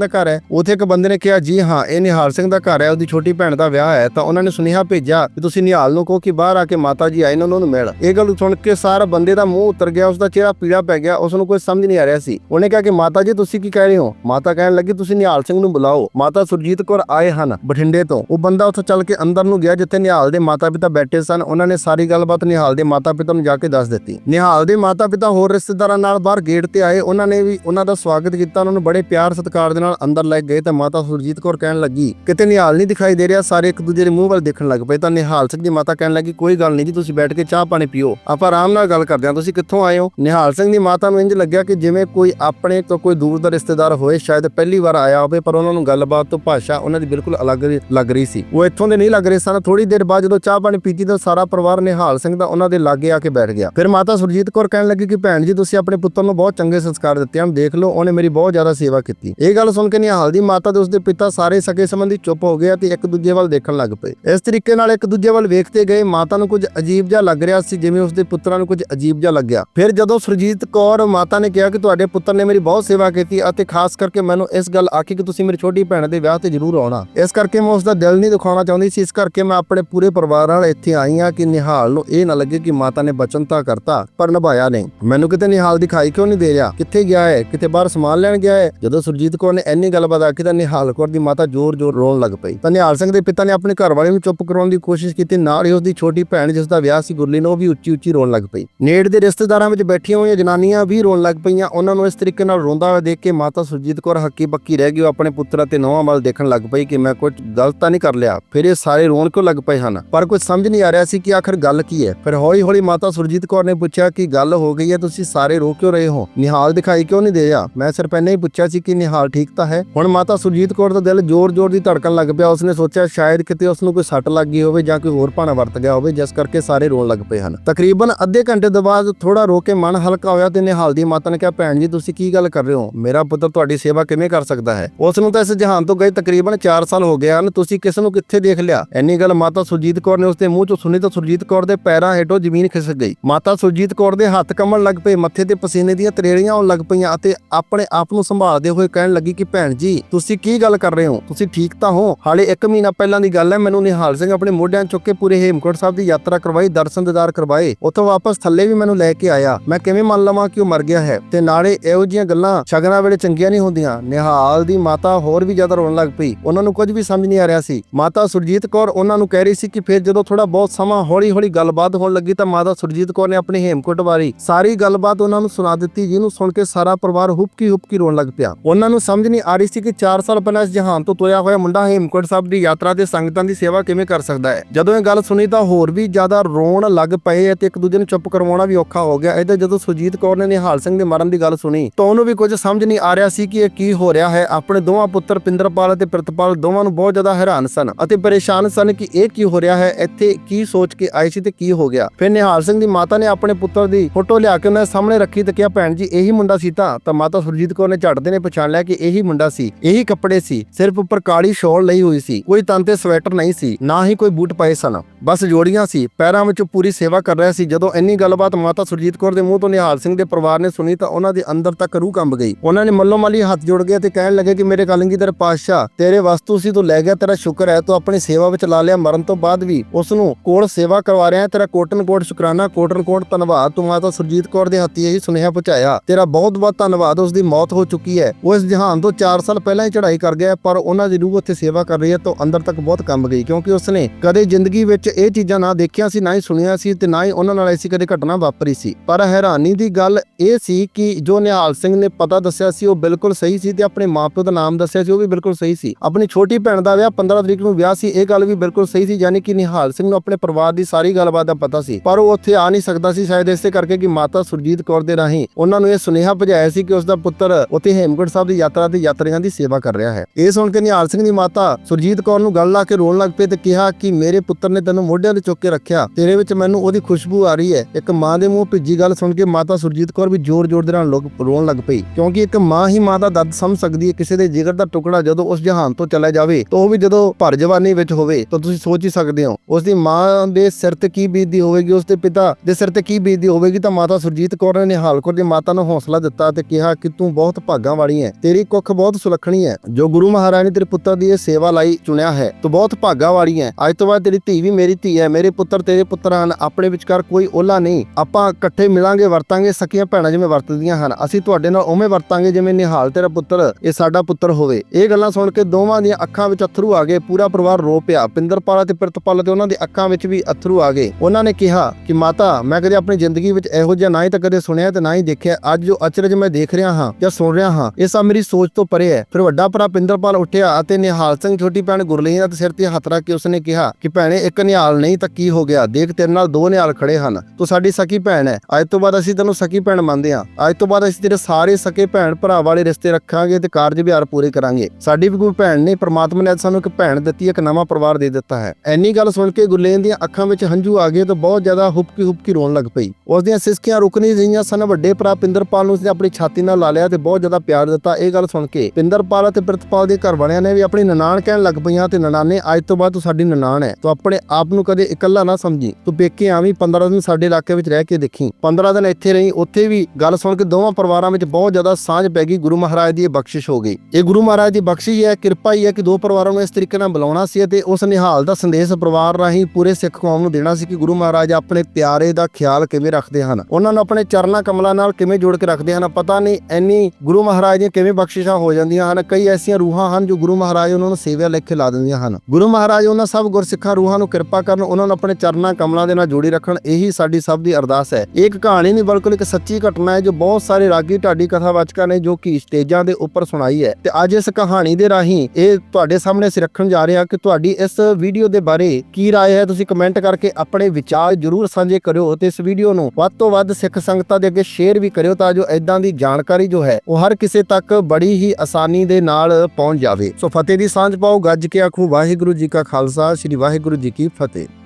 [SPEAKER 1] ਦਾ ਘਰ ਹੈ? ਉਥੇ ਇੱਕ ਬੰਦੇ ਨੇ ਕਿਹਾ, ਜੀ ਹਾਂ, ਇਹ ਨਿਹਾਲ ਸਿੰਘ ਦਾ ਘਰ ਹੈ। ਉਹਦੀ ਛੋਟੀ ਭੈਣ ਦਾ ਵਿਆਹ ਹੈ। ਤਾਂ ਉਹਨਾਂ ਨੇ ਸੁਨੇਹਾ ਭੇਜਿਆ ਕਿ ਤੁਸੀਂ ਨਿਹਾਲ ਨੂੰ ਕਹੋ ਕਿ ਬਾਹਰ ਆ ਕੇ ਮਾਤਾ ਜੀ ਆਏ ਨੇ, ਉਹਨਾਂ ਨੂੰ ਮਿਲ। ਇਹ ਗੱਲ ਸੁਣ ਕੇ ਸਾਰਾ ਬੰਦੇ ਦਾ ਮੂੰਹ ਉਤਰ ਗਿਆ। ਉਸ ਦਾ ਚਿਹਰਾ ਪੀੜਾ ਪੈ ਗਿਆ। ਉਸ ਨੂੰ ਕੋਈ ਸਮਝ ਨਹੀਂ ਆ ਰਿਹਾ ਸੀ। ਉਹਨੇ ਕਿਹਾ ਕਿ ਮਾਤਾ ਜੀ, ਤੁਸੀਂ ਕੀ ਕਹਿ ਰਹੇ ਹੋ? ਮਾਤਾ ਕਹਿਣ ਲੱਗੀ, ਤੁਸੀਂ ਨਿਹਾਲ ਸਿੰਘ ਨੂੰ ਬੁਲਾਓ। ਮਾਤਾ ਸੁਰਜੀਤ ਕੌਰ ਆਏ ਹਨ। ਬਠਿੰਡੇ ਤੋਂ। ਉਹ ਬੰਦਾ ਉੱਥੇ ਚੱਲ ਕੇ ਅੰਦਰ ਨੂੰ ਗਿਆ ਜਿੱਥੇ ਨਿਹਾਲ ਦੇ ਮਾਤਾ-ਪਿਤਾ ਬੈਠੇ ਸਨ। ਉਹਨਾਂ ਨੇ ਸਾਰੀ ਗੱਲਬਾਤ ਨਿਹਾਲ ਦੇ ਮਾਤਾ-ਪਿਤਾ ਨੂੰ ਜਾ ਕੇ ਦੱਸ ਦਿੱਤੀ। ਨਿਹਾਲ ਦੇ ਮਾਤਾ-ਪਿਤਾ ਹੋਰ ਰਿਸ਼ਤੇਦਾਰਾਂ ਨਾਲ ਬਾਹਰ ਗੇਟ ਤੇ ਆਏ। ਉਹਨਾਂ ਨੇ ਵੀ ਉਹਨਾਂ ਦਾ ਸਵਾਗਤ ਕੀਤਾ। ਉਹਨਾਂ ਨੂੰ ਬੜੇ ਪਿਆਰ ਸਤਿਕਾਰ ਦੇ ਨਾਲ ਅੰਦਰ ਲੈ ਗਏ ਤਾਂ ਮਾਤਾ ਸੁਰਜੀਤ ਕੌਰ ਕਹਿਣ ਲੱਗੀ, ਕਿਤੇ ਨਿਹਾਲ ਨਹੀਂ ਦਿਖਾਈ ਦੇ ਰਿਹਾ, ਸਾਰੇ ਇੱਕ ਦੂਜੇ ਦੇ ਮੂੰਹ ਵੱਲ ਦੇਖਣ ਲੱਗ ਪਏ। ਤਾਂ ਨਿਹਾਲ ਸਿੰਘ ਦੀ ਮਾਤਾ ਕਹਿਣ ਲੱਗੀ, ਕੋਈ ਗੱਲ ਨਹੀਂ ਜੀ, ਤੁਸੀਂ ਬੈਠ ਕੇ ਚਾਹ ਪਾਣੀ ਪੀਓ। ਆਪਾਂ ਆਰਾਮ ਨਾਲ ਗੱਲ ਕਰਦੇ ਹਾਂ। ਤੁਸੀਂ ਕਿੱਥੋਂ ਆਏ ਹੋ? ਨਿਹਾਲ ਸਿੰਘ ਦੀ ਮਾਤਾ ਨੂੰ ਇੰਜ ਲੱਗਿਆ ਕਿ ਜਿਵੇਂ ਕੋਈ ਆਪਣੇ ਤੋਂ ਕੋਈ ਦੂਰ ਦਾ ਰਿਸ਼ਤੇਦਾਰ ਹੋਏ, ਸ਼ਾਇਦ ਪਹਿਲੀ ਵਾਰ ਆਇਆ ਹੋਵੇ, ਪਰ ਉਹਨਾਂ ਨੂੰ ਗੱਲਬਾਤ ਤੋਂ ਭਾਸ਼ਾ ਉਹਨਾਂ ਦੀ ਬਿਲਕੁਲ ਅਲੱਗ ਲੱਗ ਰਹੀ ਸੀ। ਉਹ ਇੱਥੋਂ ਦੇ ਨਹੀਂ ਲੱਗ ਰਹੇ ਸਨ। ਥੋੜੀ ਦੇਰ ਬਾਅਦ ਜਦੋਂ ਚਾਹ ਪਾਣੀ ਪੀਤੀ ਤਾਂ ਸਾਰਾ ਪਰਿਵਾਰ ਨਿਹਾਲ ਸਿੰਘ ਦਾ ਉਹਨਾਂ ਦੇ ਲਾਗੇ ਆ ਕੇ ਬੈਠ ਗਿਆ। ਫਿਰ ਮਾਤਾ ਸੁਰਜੀਤ ਕੌਰ ਕਹਿਣ ਲੱਗੀ ਕਿ, ਭੈਣ ਜੀ, ਤੁਸੀਂ ਆਪਣੇ ਪੁੱਤਰ ਨੂੰ ਬਹੁਤ ਚੰਗੇ ਸੰਸਕਾਰ ਦਿੱਤੇ ਹਨ। ਦੇਖ ਲਓ, ਉਹਨੇ ਮੇਰੀ ਬਹੁਤ ਜ਼ਿਆਦਾ ਸੇਵਾ ਕੀਤੀ ਇਹ ਗੱਲ ਸੁਣ ਕੇ ਨਿਹਾਲ ਦੀ ਮਾਤਾ ਤੇ ਉਸਦੇ ਪਿਤਾ ਸਾਰੇ ਸਕੇ ਸੰਬੰਧੀ ਚੁੱਪ ਹੋ ਗਏ ਤੇ ਇੱਕ ਦੂਜੇ ਵੱਲ ਦੇਖਣ ਲੱਗ ਪਏ। ਇਸ ਤਰੀਕੇ ਨਾਲ ਇੱਕ ਦੂਜੇ ਵੱਲ ਵੇਖਦੇ ਗਏ। ਮਾਤਾ ਨੂੰ ਕੁਝ ਅਜੀਬ ਜਿਹਾ ਲੱਗ ਰਿਹਾ ਸੀ, ਜਿਵੇਂ ਉਸਦੇ ਪੁੱਤਰਾਂ ਨੂੰ ਕੁਝ ਅਜੀਬ ਜਿਹਾ ਲੱਗਿਆ। ਫਿਰ ਜਦੋਂ ਸੁਰਜੀਤ ਕੌਰ ਮਾਤਾ ਨੇ ਕਿਹਾ ਕਿ ਤੁਹਾਡੇ ਪੁੱਤਰ ਨੇ ਮੇਰੀ ਬਹੁਤ ਸੇਵਾ ਕੀਤੀ ਅਤੇ ਖਾਸ ਕਰਕੇ ਮੈਨੂੰ ਇਸ ਗੱਲ ਆਖੀ ਕਿ ਤੁਸੀਂ ਮੇਰੀ ਛੋਟੀ ਭੈਣ ਦੇ ਵਿਆਹ ਤੇ ਜ਼ਰੂਰ ਆਉਣਾ। ਇਸ ਕਰਕੇ ਮੈਂ ਉਸਦਾ ਦਿਲ ਨਹੀਂ ਦਿਖਾਉਣਾ ਚਾਹੁੰਦੀ ਸੀ, ਇਸ ਕਰਕੇ ਮੈਂ ਆਪਣੇ ਪੂਰੇ ਪਰਿਵਾਰ ਨਾਲ ਇੱਥੇ ਆਈ ਹਾਂ ਕਿ ਨਿਹਾਲ ਨੂੰ ਇਹ ਨਾ ਲੱਗੇ ਕਿ ਮਾਤਾ ਨੇ ਬਚਨ ਤਾਂ ਕਰਤਾ, ਪਰ ਨਿਭਾਇਆ ਨਹੀਂ। ਮੈਨੂੰ ਕਿਤੇ ਨਿਹਾਲ ਦਿਖਾਈ ਕਿਉਂ ਨਹੀਂ ਦੇ ਰਿਹਾ? ਕਿੱਥੇ ਗਿਆ ਹੈ? ਕਿਤੇ ਬਾਹਰ ਸਮਾਨ ਲੈਣ ਗਿਆ ਹੈ? ਜਦੋਂ ਸੁਰਜੀਤ ਕੌਰ ਨੇ ਇੰਨੀ ਗੱਲਬਾਤ ਆਖੀ ਤਾਂ ਨਿਹਾਲ ਕੌਰ ਦੀ ਮਾਤਾ ਜ਼ੋਰ-ਜ਼ੋਰ ਰੋਣ ਲੱਗ ਪਈ। ਤਾਂ ਨਿਹਾਲ ਸਿੰਘ ਦੇ ਪਿਤਾ ਨੇ ਆਪਣੇ ਘਰ ਵਾਲੇ ਨੂੰ ਚੁੱਪ ਕਰਾਉਣ ਦੀ ਕੋਸ਼ਿਸ਼ ਕੀਤੀ। ਨਾਲ ਹੀ ਉਸਦੀ ਛੋਟੀ ਭੈਣ ਜਿਸ ਦਾ ਵਿਆਹ ਸੀ ਗੁਰਲੀਨ, ਉਹ ਵੀ ਉੱਚੀ-ਉੱਚੀ ਰੋਣ ਲੱਗ ਪਈ। ਨੇੜ ਦੇ ਰਿਸ਼ਤੇਦਾਰਾਂ ਵਿੱਚ ਬੈਠੀਆਂ ਹੋਈਆਂ ਜਨਾਨੀਆਂ ਵੀ ਰੋਣ ਲੱਗ ਪਈਆਂ। ਉਹਨਾਂ ਨੂੰ ਇਸ ਤਰੀਕੇ ਨਾਲ ਰੋਂਦਾ ਹੋਇਆ ਦੇਖ ਕੇ ਮਾਤਾ ਸੁਰਜੀਤ ਕੌਰ ਹੱਕੀ ਬੱਕੀ ਰਹਿ ਗਈ। ਉਹ ਆਪਣੇ ਪੁੱਤਰਾਂ ਤੇ ਨੌਵਾਂ ਵੱਲ ਦੇਖਣ ਲੱਗ ਪਈ ਕਿ ਮੈਂ ਕੁਝ ਗਲਤ ਤਾਂ ਨਹੀਂ ਕਰ ਲਿਆ, ਫਿਰ ਇਹ ਸਾਰੇ ਰੋਣ ਕਿਉਂ ਲੱਗ ਪਏ ਹਨ। ਪਰ ਕੁਝ ਸਮਝ ਨਹੀਂ ਆ ਰਿਹਾ ਸੀ ਕਿ ਆਖਰ ਗੱਲ ਕੀ ਹੈ। ਫਿਰ ਹੌਲੀ-ਹੌਲੀ ਮਾਤਾ ਸੁਰਜੀਤ ਕੌਰ ਨੇ ਪੁੱਛਿਆ ਕਿ ਗੱਲ ਹੋ ਗਈ ਹੈ, ਤੁਸੀਂ ਸਾਰੇ ਰੋ ਕਿਉਂ ਰਹੇ ਹੋ? ਨਿਹਾਲ ਦਿਖਾਈ ਕਿਉਂ ਨਹੀਂ ਦੇ ਰਿਹਾ? ਮੈਂ ਸਿਰਫ ਇੰਨਾ ਹੀ ਪੁੱਛਿਆ ਸੀ ਕਿ ਨਿਹਾਲ ਠੀਕ ਤਾਂ ਹੈ? ਹੁਣ ਮਾਤਾ ਸੁਰਜੀਤ ਕੌਰ ਦਾ ਦਿਲ ਜ਼ੋਰ-ਜ਼ੋਰ ਦੀ ਧੜਕਣ ਲੱਗ ਪਿਆ। ਉਸਨੇ ਸੋਚਿਆ ਸ਼ਾਇਦ ਕਿਤੇ ਉਸ ਨੂੰ ਕੋਈ ਸੱਟ ਲੱਗ ਗਈ ਹੋਵੇ ਜਾਂ ਕੋਈ ਹੋਰ ਭਾਣਾ ਵਰਤ ਗਿਆ ਹੋਵੇ, ਜਿਸ ਕਰਕੇ ਸਾਰੇ ਰੋਣ ਲੱਗ ਪਏ ਹਨ। ਤਕਰੀਬਨ ਅੱਧੇ ਘੰਟੇ ਤੋਂ ਬਾਅਦ ਥੋੜਾ ਰੋ ਕੇ ਮਨ ਹਲਕਾ ਹੋਇਆ ਤੇ ਨਿਹਾਲ ਦੀ ਮਾਤਾ ਨੇ ਕਿਹਾ, ਭੈਣ ਜੀ, ਤੁਸੀਂ ਕੀ ਗੱਲ ਕਰ ਰਹੇ ਹੋ? ਮੇਰਾ ਪੁੱਤਰ ਤੁਹਾਡੀ ਸੇਵਾ ਕਿਵੇਂ ਕਰ ਸਕਦਾ ਹੈ? ਉਸ ਨੂੰ ਤਾਂ ਇਸ ਜਹਾਨ ਤੋਂ ਗਏ ਤਕਰੀਬਨ 4 ਸਾਲ ਹੋ ਗਏ ਹਨ ਤੁਸੀਂ ਕਿਸ ਨੂੰ ਕਿੱਥੇ ਦੇਖ ਲਿਆ? ਇੰਨੀ ਗੱਲ ਮਾਤਾ ਸੁਰਜੀਤ ਕੌਰ ਨੇ ਉਸਦੇ ਮੂੰਹ ਚੋਂ ਸੁਣੀ ਤਾਂ ਸੁਰਜੀਤ ਕੌਰ ਦੇ ਪੈਰਾਂ ਹੇਠੋਂ ਜ਼ਮੀਨ ਖਿਸਕ ਗਈ। ਮਾਤਾ ਸੁਰਜੀਤ ਕੌਰ ਦੇ ਹੱਥ ਕੰਬਣ ਲੱਗ ਪਏ, ਮੱਥੇ ਤੇ ਪਸੀਨੇ ਦੀਆਂ ਤਰੇੜੀਆਂ ਆਉਣ ਲੱਗ ਪਈਆਂ ਅਤੇ ਆਪਣੇ ਆਪ ਨੂੰ ਸੰਭਾਲਦੇ ਹੋਏ ਕਹਿਣ ਲੱਗੀ ਕਿ, ਭੈਣ ਜੀ, ਤੁਸੀਂ ਕੀ ਗੱਲ ਕਰ ਰਹੇ ਹੋ? ਤੁਸੀਂ ਠੀਕ ਤਾਂ ਹੋ? ਹਾਲੇ 1 ਮਹੀਨਾ ਪਹਿਲਾਂ ਦੀ ਗੱਲ ਹੈ, ਮੈਨੂੰ ਨਿਹਾਲ ਸਿੰਘ ਆਪਣੇ ਮੋਢਿਆਂ ਚੁੱਕ ਕੇ ਪੂਰੇ ਹੇਮਕੁੰਟ ਸਾਹਿਬ ਦੀ ਯਾਤਰਾ ਕਰਵਾਈ, ਦਰਸ਼ਨ ਦਿਦਾਰ ਕਰਵਾਏ। ਉੱਥੋਂ ਵਾਪਸ ਥੱਲੇ ਵੀ ਮੈਨੂੰ ਲੈ ਕੇ ਆਇਆ। ਮੈਂ ਕਿਵੇਂ ਮੰਨ ਲਵਾਂ ਕਿ ਉਹ ਮਰ ਗਿਆ ਹੈ? ਤੇ ਨਾਲੇ ਇਹੋ ਜੀਆਂ ਗੱਲਾਂ ਸ਼ਗਨਾਂ ਵੇਲੇ ਚੰਗੀਆਂ ਨਹੀਂ ਹੁੰਦੀਆਂ। ਨਿਹਾਲ ਦੀ ਮਾਤਾ ਹੋਰ ਵੀ ਜ਼ਿਆਦਾ ਰੋਣ ਲੱਗ ਪਈ। ਉਹਨਾਂ ਨੂੰ ਕੁਝ ਵੀ ਸਮਝ ਨਹੀਂ ਆ ਰਿਹਾ ਸੀ। ਮਾਤਾ ਸੁਰਜੀਤ ਕੌਰ ਉਹਨਾਂ ਨੂੰ ਕਹਿ ਰਹੀ ਸੀ ਕਿ ਫਿਰ ਜਦੋਂ ਥੋੜਾ ਬਹੁਤ ਸਮਾਂ ਹੌਲੀ-ਹੌਲੀ ਗੱਲਬਾਤ ਹੋਣ ਲੱਗੀ ਤਾਂ ਮਾਤਾ ਸੁਰਜੀਤ ਕੌਰ ਨੇ ਆਪਣੀ ਹੇਮਕੋਟ ਬਾਰੇ ਸਾਰੀ ਗੱਲਬਾਤ ਉਹਨਾਂ ਨੂੰ ਸੁਣਾ ਦਿੱਤੀ, ਜਿਹਨੂੰ ਸੁਣ ਕੇ ਸਾਰਾ ਪਰਿਵਾਰ ਹੁਬਕੀ ਹੁਬਕੀ ਰੋਣ ਲੱਗ ਪਿਆ। ਉਹਨਾਂ ਨੂੰ ਸਮਝ ਨਹੀਂ ਆ ਰਹੀ ਸੀ ਕਿ 4 ਸਾਲ ਪਹਿਲਾਂ ਇਸ ਜਹਾਨ ਤੋਂ ਤੁਰਿਆ ਹੋਇਆ ਮੁੰਡਾ ਹੇਮਕੋਟ ਸਾਹਿਬ ਦੀ ਯਾਤਰਾ ਤੇ ਸੰਗਤਾਂ ਦੀ ਸੇਵਾ ਕਿਵੇਂ ਕਰ ਸਕਦਾ ਹੈ? ਜਦੋਂ ਇਹ ਗੱਲ ਸੁਣੀ ਤਾਂ ਹੋਰ ਵੀ ਜ਼ਿਆਦਾ ਰੋਣ ਲੱਗ ਪਏ ਤੇ ਇੱਕ ਦੂਜੇ ਨੂੰ ਚੁੱਪ ਕਰਵਾਉਣਾ ਵੀ ਔਖਾ ਹੋ ਗਿਆ। ਇਹਦੇ ਜਦੋਂ ਸੁਰਜੀਤ ਕੌਰ ਨੇ ਨਿਹਾਲ ਸਿੰਘ ਦੇ ਮਰਨ ਦੀ ਗੱਲ ਸੁਣੀ ਤਾਂ ਉਹਨੂੰ ਵੀ ਕੁਝ ਸਮਝ ਨਹੀਂ ਆ ਰਿਹਾ ਸੀ ਕਿ ਇਹ ਕੀ ਹੋ ਰਿਹਾ ਹੈ। ਆਪਣੇ ਦੋਵਾਂ ਪੁੱਤਰ ਪਿੰਦਰਪਾਲ ਅਤੇ ਪ੍ਰਿਤਪਾਲ ਦੋਵਾਂ ਨੂੰ ਬਹੁਤ ਜ਼ਿਆਦਾ ਹੈਰਾਨ ਸਨ ਅਤੇ ਪਰੇਸ਼ਾਨ ਸਨ ਕਿ ਇਹ ਕੀ ਹੋ ਰਿਹਾ ਹੈ, ਇੱਥੇ ਕੀ ਸੋਚ ਕੇ ਆਏ ਸੀ ਤੇ ਕੀ ਹੋ ਗਿਆ। ਫਿਰ ਨਿਹਾਲ ਸਿੰਘ ਦੀ ਮਾਤਾ ਨੇ ਆਪਣੇ ਪੁੱਤਰ ਦੀ ਫੋਟੋ ਲਿਆ ਕੇ ਉਹਨਾਂ ਸਾਹਮਣੇ ਰੱਖੀ ਤੇ ਕਿਹਾ, ਭੈਣ ਜੀ, ਇਹੀ ਮੁੰਡਾ ਸੀ ਤਾਂ। ਤਾਂ ਮਾਤਾ ਸੁਰਜੀਤ ਕੌਰ ਨੇ ਝਟਦੇ ਨੇ ਪਛਾਣ ਲਿਆ ਕਿ ਇਹੀ ਮੁੰਡਾ ਸੀ, ਇਹੀ ਕੱਪੜੇ ਸੀ, ਸਿਰਫ ਉੱਪਰ ਕਾਲੀ ਸ਼ਾਲ ਲਈ ਹੋਈ ਸੀ, ਕੋਈ ਤਨ ਤੇ ਸਵੈਟਰ ਨਹੀਂ ਸੀ, ਨਾ ਹੀ ਕੋਈ ਬੂਟ ਪਾਏ ਸਨ। ਬਸ ਜੋੜੀਆਂ ਸੀ, ਪੈਰਾਂ ਵਿੱਚ ਪੂਰੀ ਸੇਵਾ ਕਰ ਰਿਹਾ ਸੀ। ਜਦੋਂ ਇੰਨੀ ਗੱਲਬਾਤ ਮਾਤਾ ਸੁਰਜੀਤ ਕੌਰ ਦੇ ਮੂੰਹ ਤੋਂ ਨਿਹਾਲ ਸਿੰਘ ਦੇ ਪਰਿਵਾਰ ਨੇ ਸੁਣੀ ਤਾਂ ਉਹਨਾਂ ਦੇ ਅੰਦਰ ਤੱਕ ਰੂਹ ਕੰਬ ਗਈ। ਉਹਨਾਂ ਨੇ ਮੱਲੋ ਮੱਲੀ ਹੱਥ ਜੋੜ ਗਏ ਤੇ ਕਹਿਣ ਲੱਗੇ ਕਿ ਮੇਰੇ ਕਲੰਗੀਧਰ ਪਾਤਸ਼ਾਹ, ਤੇਰੇ ਵਸਤੂ ਸੀ, ਤੂੰ ਲੈ ਗਿਆ ਤੇਰਾ ਸ਼ੁਕਰ ਹੈ, ਤੂੰ ਆਪਣੀ ਸੇਵਾ ਵਿੱਚ ਲਾ ਲਿਆ। ਮਰਨ ਤੋਂ ਬਾਅਦ ਵੀ ਉਸ ਨੂੰ ਕੋਲ ਸੇਵਾ ਕਰਵਾ ਰਿਹਾ ਤੇਰਾ ਕੋਟਨ ਕੋਟ ਸ਼ੁਕਰਾਨਾ, ਕੋਟਨ ਕੋਟ ਧੰਨਵਾਦ। ਤੂੰ ਮਾਤਾ ਸੁਰਜੀਤ ਕੌਰ ਦੇ ਹੱਥੀ ਇਹੀ ਸੁਨੇਹਾ ਪਹੁੰਚਾਇਆ। ਤੇਰਾ ਬਹੁਤ ਬਹੁਤ ਧੰਨਵਾਦ ਉਸ ਦੀ ਮੌਤ ਹੋ ਚੁੱਕੀ ਹੈ। ਉਹ ਇਸ ਜਹਾਨ ਤੋਂ 4 ਸਾਲ ਪਹਿਲਾਂ ਹੀ ਚੜ੍ਹਾਈ ਕਰ ਗਿਆ ਪਰ ਉਹਨਾਂ ਦੀ ਰੂਹ ਉੱਥੇ ਸੇਵਾ ਕਰ ਰਹੀ ਹੈ, ਤਾਂ ਅੰਦਰ ਤੱਕ ਬਹੁਤ ਕੰਬ ਗਈ, ਕਿਉਂਕਿ ਉਸਨੇ ਕਦੇ ਜ਼ਿੰਦਗੀ ਵਿੱਚ ਇਹ ਚੀਜ਼ਾਂ ਨਾ ਦੇਖੀਆਂ ਸੀ, ਨਾ ਹੀ ਸੁਣੀਆਂ ਸੀ ਤੇ ਨਾ ਹੀ ਉਹਨਾਂ ਨਾਲ ਐਸੀ ਕਦੇ ਘਟਨਾ ਵਾਪਰੀ ਸੀ। ਪਰ ਹੈਰਾਨੀ ਦੀ ਗੱਲ ਇਹ ਸੀ ਕਿ ਜੋ ਨਿਹਾਲ ਸਿੰਘ ਨੇ ਪਤਾ ਦੱਸਿਆ ਸੀ, ਉਹ ਬਿਲਕੁਲ ਸਹੀ ਸੀ ਤੇ ਆਪਣੇ ਮਾਪਿਓ ਦਾ ਨਾਮ ਦੱਸਿਆ ਸੀ, ਉਹ ਵੀ ਬਿਲਕੁਲ ਸਹੀ ਸੀ। ਆਪਣੀ ਛੋਟੀ ਭੈਣ ਦਾ ਵਿਆਹ 15 ਤਰੀਕ ਨੂੰ ਵਿਆਹ ਸੀ, ਇਹ ਗੱਲ ਵੀ ਬਿਲਕੁਲ ਸਹੀ ਸੀ, ਯਾਨੀ ਕਿ ਨਿਹਾਲ ਸਿੰਘ ਨੂੰ ਆਪਣੇ ਪਰਿਵਾਰ ਦੀ ਸਾਰੀ ਗੱਲਬਾਤ ਦਾ ਪਤਾ ਸੀ। ਪਰ ਉਹ ਉੱਥੇ ਆ ਨਹੀਂ ਸਕਦਾ ਸੀ ਸ਼ਾਇਦ ਇਸੇ ਕਰਕੇ ਕਿ ਮਾਤਾ ਸੁਰਜੀਤ ਕੌਰ ਦੇ ਰਾਹੀਂ ਉਹਨਾਂ ਨੂੰ ਇਹ ਸੁਨੇਹਾ ਭਜਾਇਆ ਸੀ ਕਿ ਉਸ ਦਾ ਪੁੱਤਰ ਉੱਥੇ ਹੇਮਗੜ੍ਹ ਸਾਹਿਬ ਦੀ ਯਾਤਰਾ ਤੇ ਯਾਤਰੀਆਂ ਦੀ ਸੇਵਾ ਕਰ ਰਿਹਾ ਹੈ। ਇਹ ਸੁਣ ਕੇ ਨਿਹਾਲ ਸਿੰਘ ਦੀ ਮਾਤਾ ਸੁਰਜੀਤ ਕੌਰ ਨੂੰ ਗੱਲ ਲਾ ਕੇ ਰੋਣ ਲੱਗ ਪਈ ਤੇ ਕਿਹਾ ਕਿ ਮੇਰੇ ਪੁੱਤਰ ਨੇ ਤੈਨੂੰ ਮੋਢਿਆਂ ਤੇ ਚੁੱਕ ਕੇ ਰੱਖਿਆ, ਤੇਰੇ ਵਿੱਚ ਮੈਨੂੰ ਉਹਦੀ ਖੁਸ਼ਬੂ ਆ ਰਹੀ ਹੈ। ਇੱਕ ਮਾਂ ਦੇ ਮੂੰਹ ਭਿੱਜੀ ਗੱਲ ਸੁਣ ਕੇ ਮਾਤਾ ਸੁਰਜੀਤ ਕੌਰ ਵੀ ਜ਼ੋਰ-ਜ਼ੋਰ ਦੇ ਨਾਲ ਲੋਕ ਰੋਣ ਲੱਗ ਪਈ, ਕਿਉਂਕਿ ਇੱਕ ਮਾਂ ਹੀ ਮਾਂ ਦਾ ਦਰਦ ਸਮਝ ਸਕਦੀ ਹੈ, ਕਿਸੇ ਦੇ ਜਿਗਰ ਦਾ ਟੁਕੜਾ ਜਦੋਂ ਉਸ ਜਹਾਨ ਤੋਂ ਚਲਾ ਜਾਵੇ ਤਾਂ ਉਹ ਵੀ ਜਦੋਂ ਭਰ ਜਵਾਨੀ ਵਿੱਚ ਹੋਵੇ ਤਾਂ ਤੁਸੀਂ ਸੋਚ ਹੀ ਸਕਦੇ ਹੋ ਉਸ ਦੀ ਮਾਂ ਦੇ ਸਿਰ ਤੇ ਕੀ ਬੀਤਦੀ ਹੋਵੇਗੀ ਉਸ ਦੇ ਪਿਤਾ ਦੇ ਸਿਰ ਤੇ ਕੀ ਬੀਤਦੀ ਹੋਵੇਗੀ, ਤਾਂ ਮਾਤਾ ਸੁਰਜੀਤ ਕੌਰ ਨੇ ਨਿਹਾਲ ਕੌਰ ਦੀ ਮਾਤਾ ਨੂੰ ਹੌਸਲਾ ਦਿੱਤਾ ਤੇ ਕਿਹਾ ਕਿ ਤੂੰ ਬਹੁਤ ਭਾਗਾਂ ਵਾਲੀ ਹੈ, ਤੇਰੀ ਕੁੱਖ ਬਹੁਤ ਸੁਲੱਖਣੀ ਹੈ, ਜੋ ਗੁਰੂ ਮਹਾਰਾਜ ਨੇ ਤੇਰੇ ਪੁੱਤਰ ਦੀ ਇਹ ਸੇਵਾ ਲਈ ਚੁਣਿਆ ਹੈ, ਤੂੰ ਬਹੁਤ ਭਾਗਾਂ ਵਾਲੀ ਹੈ, ਅੱਜ ਤੋਂ ਬਾਅਦ ਤੇਰੀ ਧੀ ਵੀ ਮੇਰੀ ਧੀ ਹੈ, ਮੇਰੇ ਪੁੱਤਰ ਤੇਰੇ ਪੁੱਤਰ ਹਨ, ਆਪਣੇ ਵਿਚਕਾਰ ਕੋਈ ਓਲਾ ਨਹੀਂ, ਆਪਾਂ ਇਕੱਠੇ ਮਿਲਾਂਗੇ, ਵਰਤਾਂਗੇ, ਸਕੀਆਂ ਭੈਣਾਂ ਜਿਵੇਂ ਵਰਤਦੀਆਂ ਹਨ, ਅਸੀਂ ਤੁਹਾਡੇ ਨਾਲ ਉਵੇਂ ਵਰਤਾਂਗੇ ਜਿਵੇਂ ਨਿਹਾਲ ਤੇਰਾ ਪੁੱਤਰ, ਇਹ ਸਾਡਾ ਪੁੱਤਰ ਹੋਵੇ, ਇਹ ਗੱਲਾਂ ਸੁਣ ਕੇ ਦੋਵਾਂ ਦੀਆਂ ਅੱਖਾਂ ਵਿੱਚ ਅਥਰੂ ਆ ਗਏ, ਪੂਰਾ ਪਰਿਵਾਰ ਰੋ ਪਿਆ। ਪਿੰਦਰਪਾਲ ਅਤੇ ਪ੍ਰਿਤਪਾਲ ਤੇ ਉਹਨਾਂ ਦੇ ਅੱਖਾਂ ਵਿੱਚ ਵੀ ਅਥਰੂ ਆ ਗਏ। ਉਹਨਾਂ ਨੇ ਕਿਹਾ ਕਿ, ਮਾਤਾ, ਮੈਂ ਕਦੇ ਆਪਣੀ ਜ਼ਿੰਦਗੀ ਵਿੱਚ ਇਹੋ ਜਿਹਾ ਨਾ ਹੀ ਤਾਂ ਕਦੇ ਸੁਣਿਆ ਤੇ ਨਾ ਹੀ ਦੇਖਿਆ। ਅੱਜ ਜੋ ਅਚਰਜ ਮੈਂ ਦੇਖ ਰਿਹਾ ਹਾਂ ਜਾਂ ਸੁਣ ਰਿਹਾ ਹਾਂ, ਇਹ ਸਭ ਮੇਰੀ ਸੋਚ ਤੋਂ ਪਰੇ ਹੈ। ਫਿਰ ਵੱਡਾ ਭਰਾ ਪਿੰਦਰਪਾਲ ਉੱਠਿਆ ਅਤੇ ਨਿਹਾਲ ਸਿੰਘ, ਛੋਟੀ ਭੈਣ ਗੁਰਲੀਨ ਦੇ ਸਿਰ ਤੇ ਹੱਥ ਰੱਖ ਕੇ ਉਸਨੇ ਕਿਹਾ ਕਿ, ਭੈਣੇ, ਇੱਕ ਨਿਹਾਲ ਨਹੀਂ ਤਾਂ ਕੀ ਹੋ ਗਿਆ? ਦੇਖ, ਤੇਰੇ ਨਾਲ ਦੋ ਨਿਹਾਲ ਖੜੇ ਹਨ। ਤੂੰ ਸਾਡੀ ਸਕੀ ਭੈਣ ਹੈ। ਅੱਜ ਤੋਂ ਬਾਅਦ ਅਸੀਂ ਤੈਨੂੰ ਸਕੀ ਭੈਣ ਮੰਨਦੇ ਹਾਂ। ਅੱਜ ਤੋਂ ਬਾਅਦ ਅਸੀਂ ਤੇਰੇ ਸਾਰੇ ਸਕੇ ਭੈਣ ਭਰਾ ਵਾਲੇ ਰਿਸ਼ਤੇ ਰੱਖਾਂਗੇ ਤੇ ਕਾਰਜ ਵਿਹਾਰ ਪੂਰੇ ਕਰਾਂਗੇ। ਸਾਡੀ ਵੀ ਕੋਈ ਭੈਣ ਨਹੀਂ, ਪਰਮਾਤਮਾ ਨੇ ਅੱਜ ਸਾਨੂੰ ਇੱਕ ਭੈਣ ਦਿੱਤੀ, ਇੱਕ ਨਵਾਂ ਪਰਿਵਾਰ ਦੇ ਦਿੱਤਾ ਹੈ। ਐਨੀ ਗੱਲ ਸੁਣ ਕੇ ਗੁਰਲੇਨ ਦੀਆਂ ਅੱਖਾਂ ਵਿੱਚ ਹੰਝੂ ਆ ਗਏ ਤੇ ਬਹੁਤ ਜ਼ਿਆਦਾ ਹੁਬਕੀ ਹੁਬਕੀ ਰੋਣ ਲੱਗ ਪਈ। ਉਸ ਦੀਆਂ ਸਿਸਕੀਆਂ ਰੁਕ ਨਹੀਂ ਰਹੀਆਂ ਸਨ। ਵੱਡੇ ਭਰਾ ਪਿੰਦਰਪਾਲ ਨੂੰ ਉਸਨੇ ਆਪਣੀ ਛਾਤੀ ਨਾਲ ਲਾ ਲਿਆ ਤੇ ਬਹੁਤ ਜ਼ਿਆਦਾ ਪਿਆਰ ਦਿੱਤਾ। ਇਹ ਗੱਲ ਸੁਣ ਕੇ ਪਿੰਦਰਪਾਲ ਅਤੇ ਪ੍ਰਿਤਪਾਲ ਦੇ ਘਰ ਵਾਲਿਆਂ ਨੇ ਵੀ ਆਪਣੀ ਨਨਾਣ ਕਹਿਣ ਲੱਗ ਪਈਆਂ ਤੇ ਨਨਾਣੇ, ਅੱਜ ਤੋਂ ਬਾਅਦ ਤੂੰ ਸਾਡੀ ਨਨਾਣ ਹੈ। ਤੂੰ ਆਪਣੇ ਆਪ ਨੂੰ ਕਦੇ ਇਕੱਲਾ ਨਾ ਸਮਝੀ। ਤੂੰ ਪੇਕੇ ਆਵੀਂ 15 ਦਿਨ ਸਾਡੇ ਇਲਾਕੇ ਵਿੱਚ ਰਹਿ ਕੇ ਦੇਖੀ। 15 ਦਿਨ ਇੱਥੇ ਰਹੀ, ਉੱਥੇ ਵੀ ਗੱਲ ਸੁਣ ਕੇ ਦੋਵਾਂ ਪਰਿਵਾਰਾਂ ਵਿੱਚ ਬਹੁਤ ਜ਼ਿਆਦਾ ਸਾਂਝ ਪੈ ਗਈ। ਗੁਰੂ ਮਹਾਰਾਜ ਦੀ ਇਹ ਬਖਸ਼ਿਸ਼ ਹੋ ਗਈ। ਇਹ ਗੁਰੂ ਮਹਾਰਾਜ ਦੀ ਬਖਸ਼ਿਸ਼ ਹੈ, ਕਿਰਪਾ ਹੀ ਹੈ ਕਿ ਦੋ ਪਰਿਵਾਰ ਨੂੰ ਇਸ ਤਰੀਕੇ ਨਾਲ ਬੁਲਾਉਣਾ ਸੀ ਅਤੇ ਉਸ ਨਿਹਾਲ ਦਾ ਸੰਦੇਸ਼ ਪਰਿਵਾਰ ਰਾਹੀਂ ਪੂਰੇ ਸਿੱਖ ਕੌਮ ਨੂੰ ਦੇਣਾ ਸੀ ਕਿ ਗੁਰੂ ਮਹਾਰਾਜ ਆਪਣੇ ਪਿਆਰੇ ਦਾ ਖਿਆਲ ਕਿਵੇਂ ਰੱਖਦੇ ਹਨ। ਉਹਨਾਂ ਨੂੰ ਆਪਣੇ ਚਰਨਾਂ ਕਮਲਾਂ ਨਾਲ ਕਿਵੇਂ ਜੋੜ ਕੇ ਰੱਖਦੇ ਹਨ। ਪਤਾ ਨਹੀਂ ਐਨੀ ਗੁਰੂ ਮਹਾਰਾਜ ਦੀਆਂ ਕਿਵੇਂ ਬਖਸ਼ਿਸ਼ਾਂ ਹੋ ਜਾਂਦੀਆਂ ਹਨ। ਕਈ ਐਸੀਆਂ ਰੂਹਾਂ ਹਨ ਜੋ ਗੁਰੂ ਮਹਾਰਾਜ ਉਹਨਾਂ ਨੂੰ ਸੇਵਾ ਲਿਖ ਕੇ ਲਾ ਦਿੰਦੀਆਂ ਹਨ। ਗੁਰੂ ਮਹਾਰਾਜ ਉਹਨਾਂ ਸਭ ਗੁਰਸਿੱਖਾਂ ਰੂਹਾਂ ਨੂੰ ਕਿਰਪਾ ਕਰਨ ਉਹਨਾਂ ਨੂੰ ਆਪਣੇ ਚਰਨਾਂ ਕਮਲਾਂ ਦੇ ਨਾਲ ਜੋੜੀ ਰੱਖਣ। ਇਹੀ ਸਾਡੀ ਸਭ ਦੀ ਅਰਦਾਸ ਹੈ। ਇਹ ਇੱਕ ਕਹਾਣੀ ਨਹੀਂ ਬਿਲਕੁਲ ਇੱਕ ਸੱਚੀ ਘਟਨਾ ਹੈ ਜੋ ਬਹੁਤ ਸਾਰੇ ਰਾਗੀ ਢਾਡੀ ਕਥਾਵਾਚਕਾਂ ਨੇ ਜੋ ਕਿ ਸਟੇਜਾਂ ਦੇ ਉੱਪਰ ਸੁਣਾਈ ਹੈ। ਤੇ ਅੱਜ ਇਸ ਕਹਾਣੀ ਦੇ ਰਾਹੀਂ ਇਹ ਤੁਹਾਡੇ ਸਾਹਮਣੇ ਅਸੀਂ ਰੱਖਣ ਜਾ ਰਹੇ ਹਾਂ ਕਿ ਤੁਹਾਡੀ ਇਸ ਵੀਡੀਓ ਦੇ ਬਾਰੇ ਕੀ رائے ਹੈ ਤੁਸੀਂ ਕਮੈਂਟ ਕਰਕੇ ਆਪਣੇ ਵਿਚਾਰ ਜਰੂਰ ਸਾਂਝੇ ਕਰਿਓ ਤੇ ਇਸ ਵੀਡੀਓ ਨੂੰ ਵੱਧ ਤੋਂ ਵੱਧ ਸਿੱਖ ਸੰਗਤਾਂ ਦੇ ਅੱਗੇ ਸ਼ੇਅਰ ਵੀ ਕਰਿਓ ਤਾਂ ਜੋ ਐਦਾਂ ਦੀ ਜਾਣਕਾਰੀ ਜੋ ਹੈ ਉਹ ਹਰ ਕਿਸੇ ਤੱਕ ਬੜੀ ਹੀ ਆਸਾਨੀ ਦੇ ਨਾਲ ਪਹੁੰਚ ਜਾਵੇ ਸੋ ਫਤਿਹ ਦੀ ਸਾਂਝ ਪਾਓ ਗੱਜ ਕੇ ਆਖੋ ਵਾਹਿਗੁਰੂ ਜੀ ਕਾ ਖਾਲਸਾ ਸ੍ਰੀ ਵਾਹਿਗੁਰੂ ਜੀ ਕੀ ਫਤਿਹ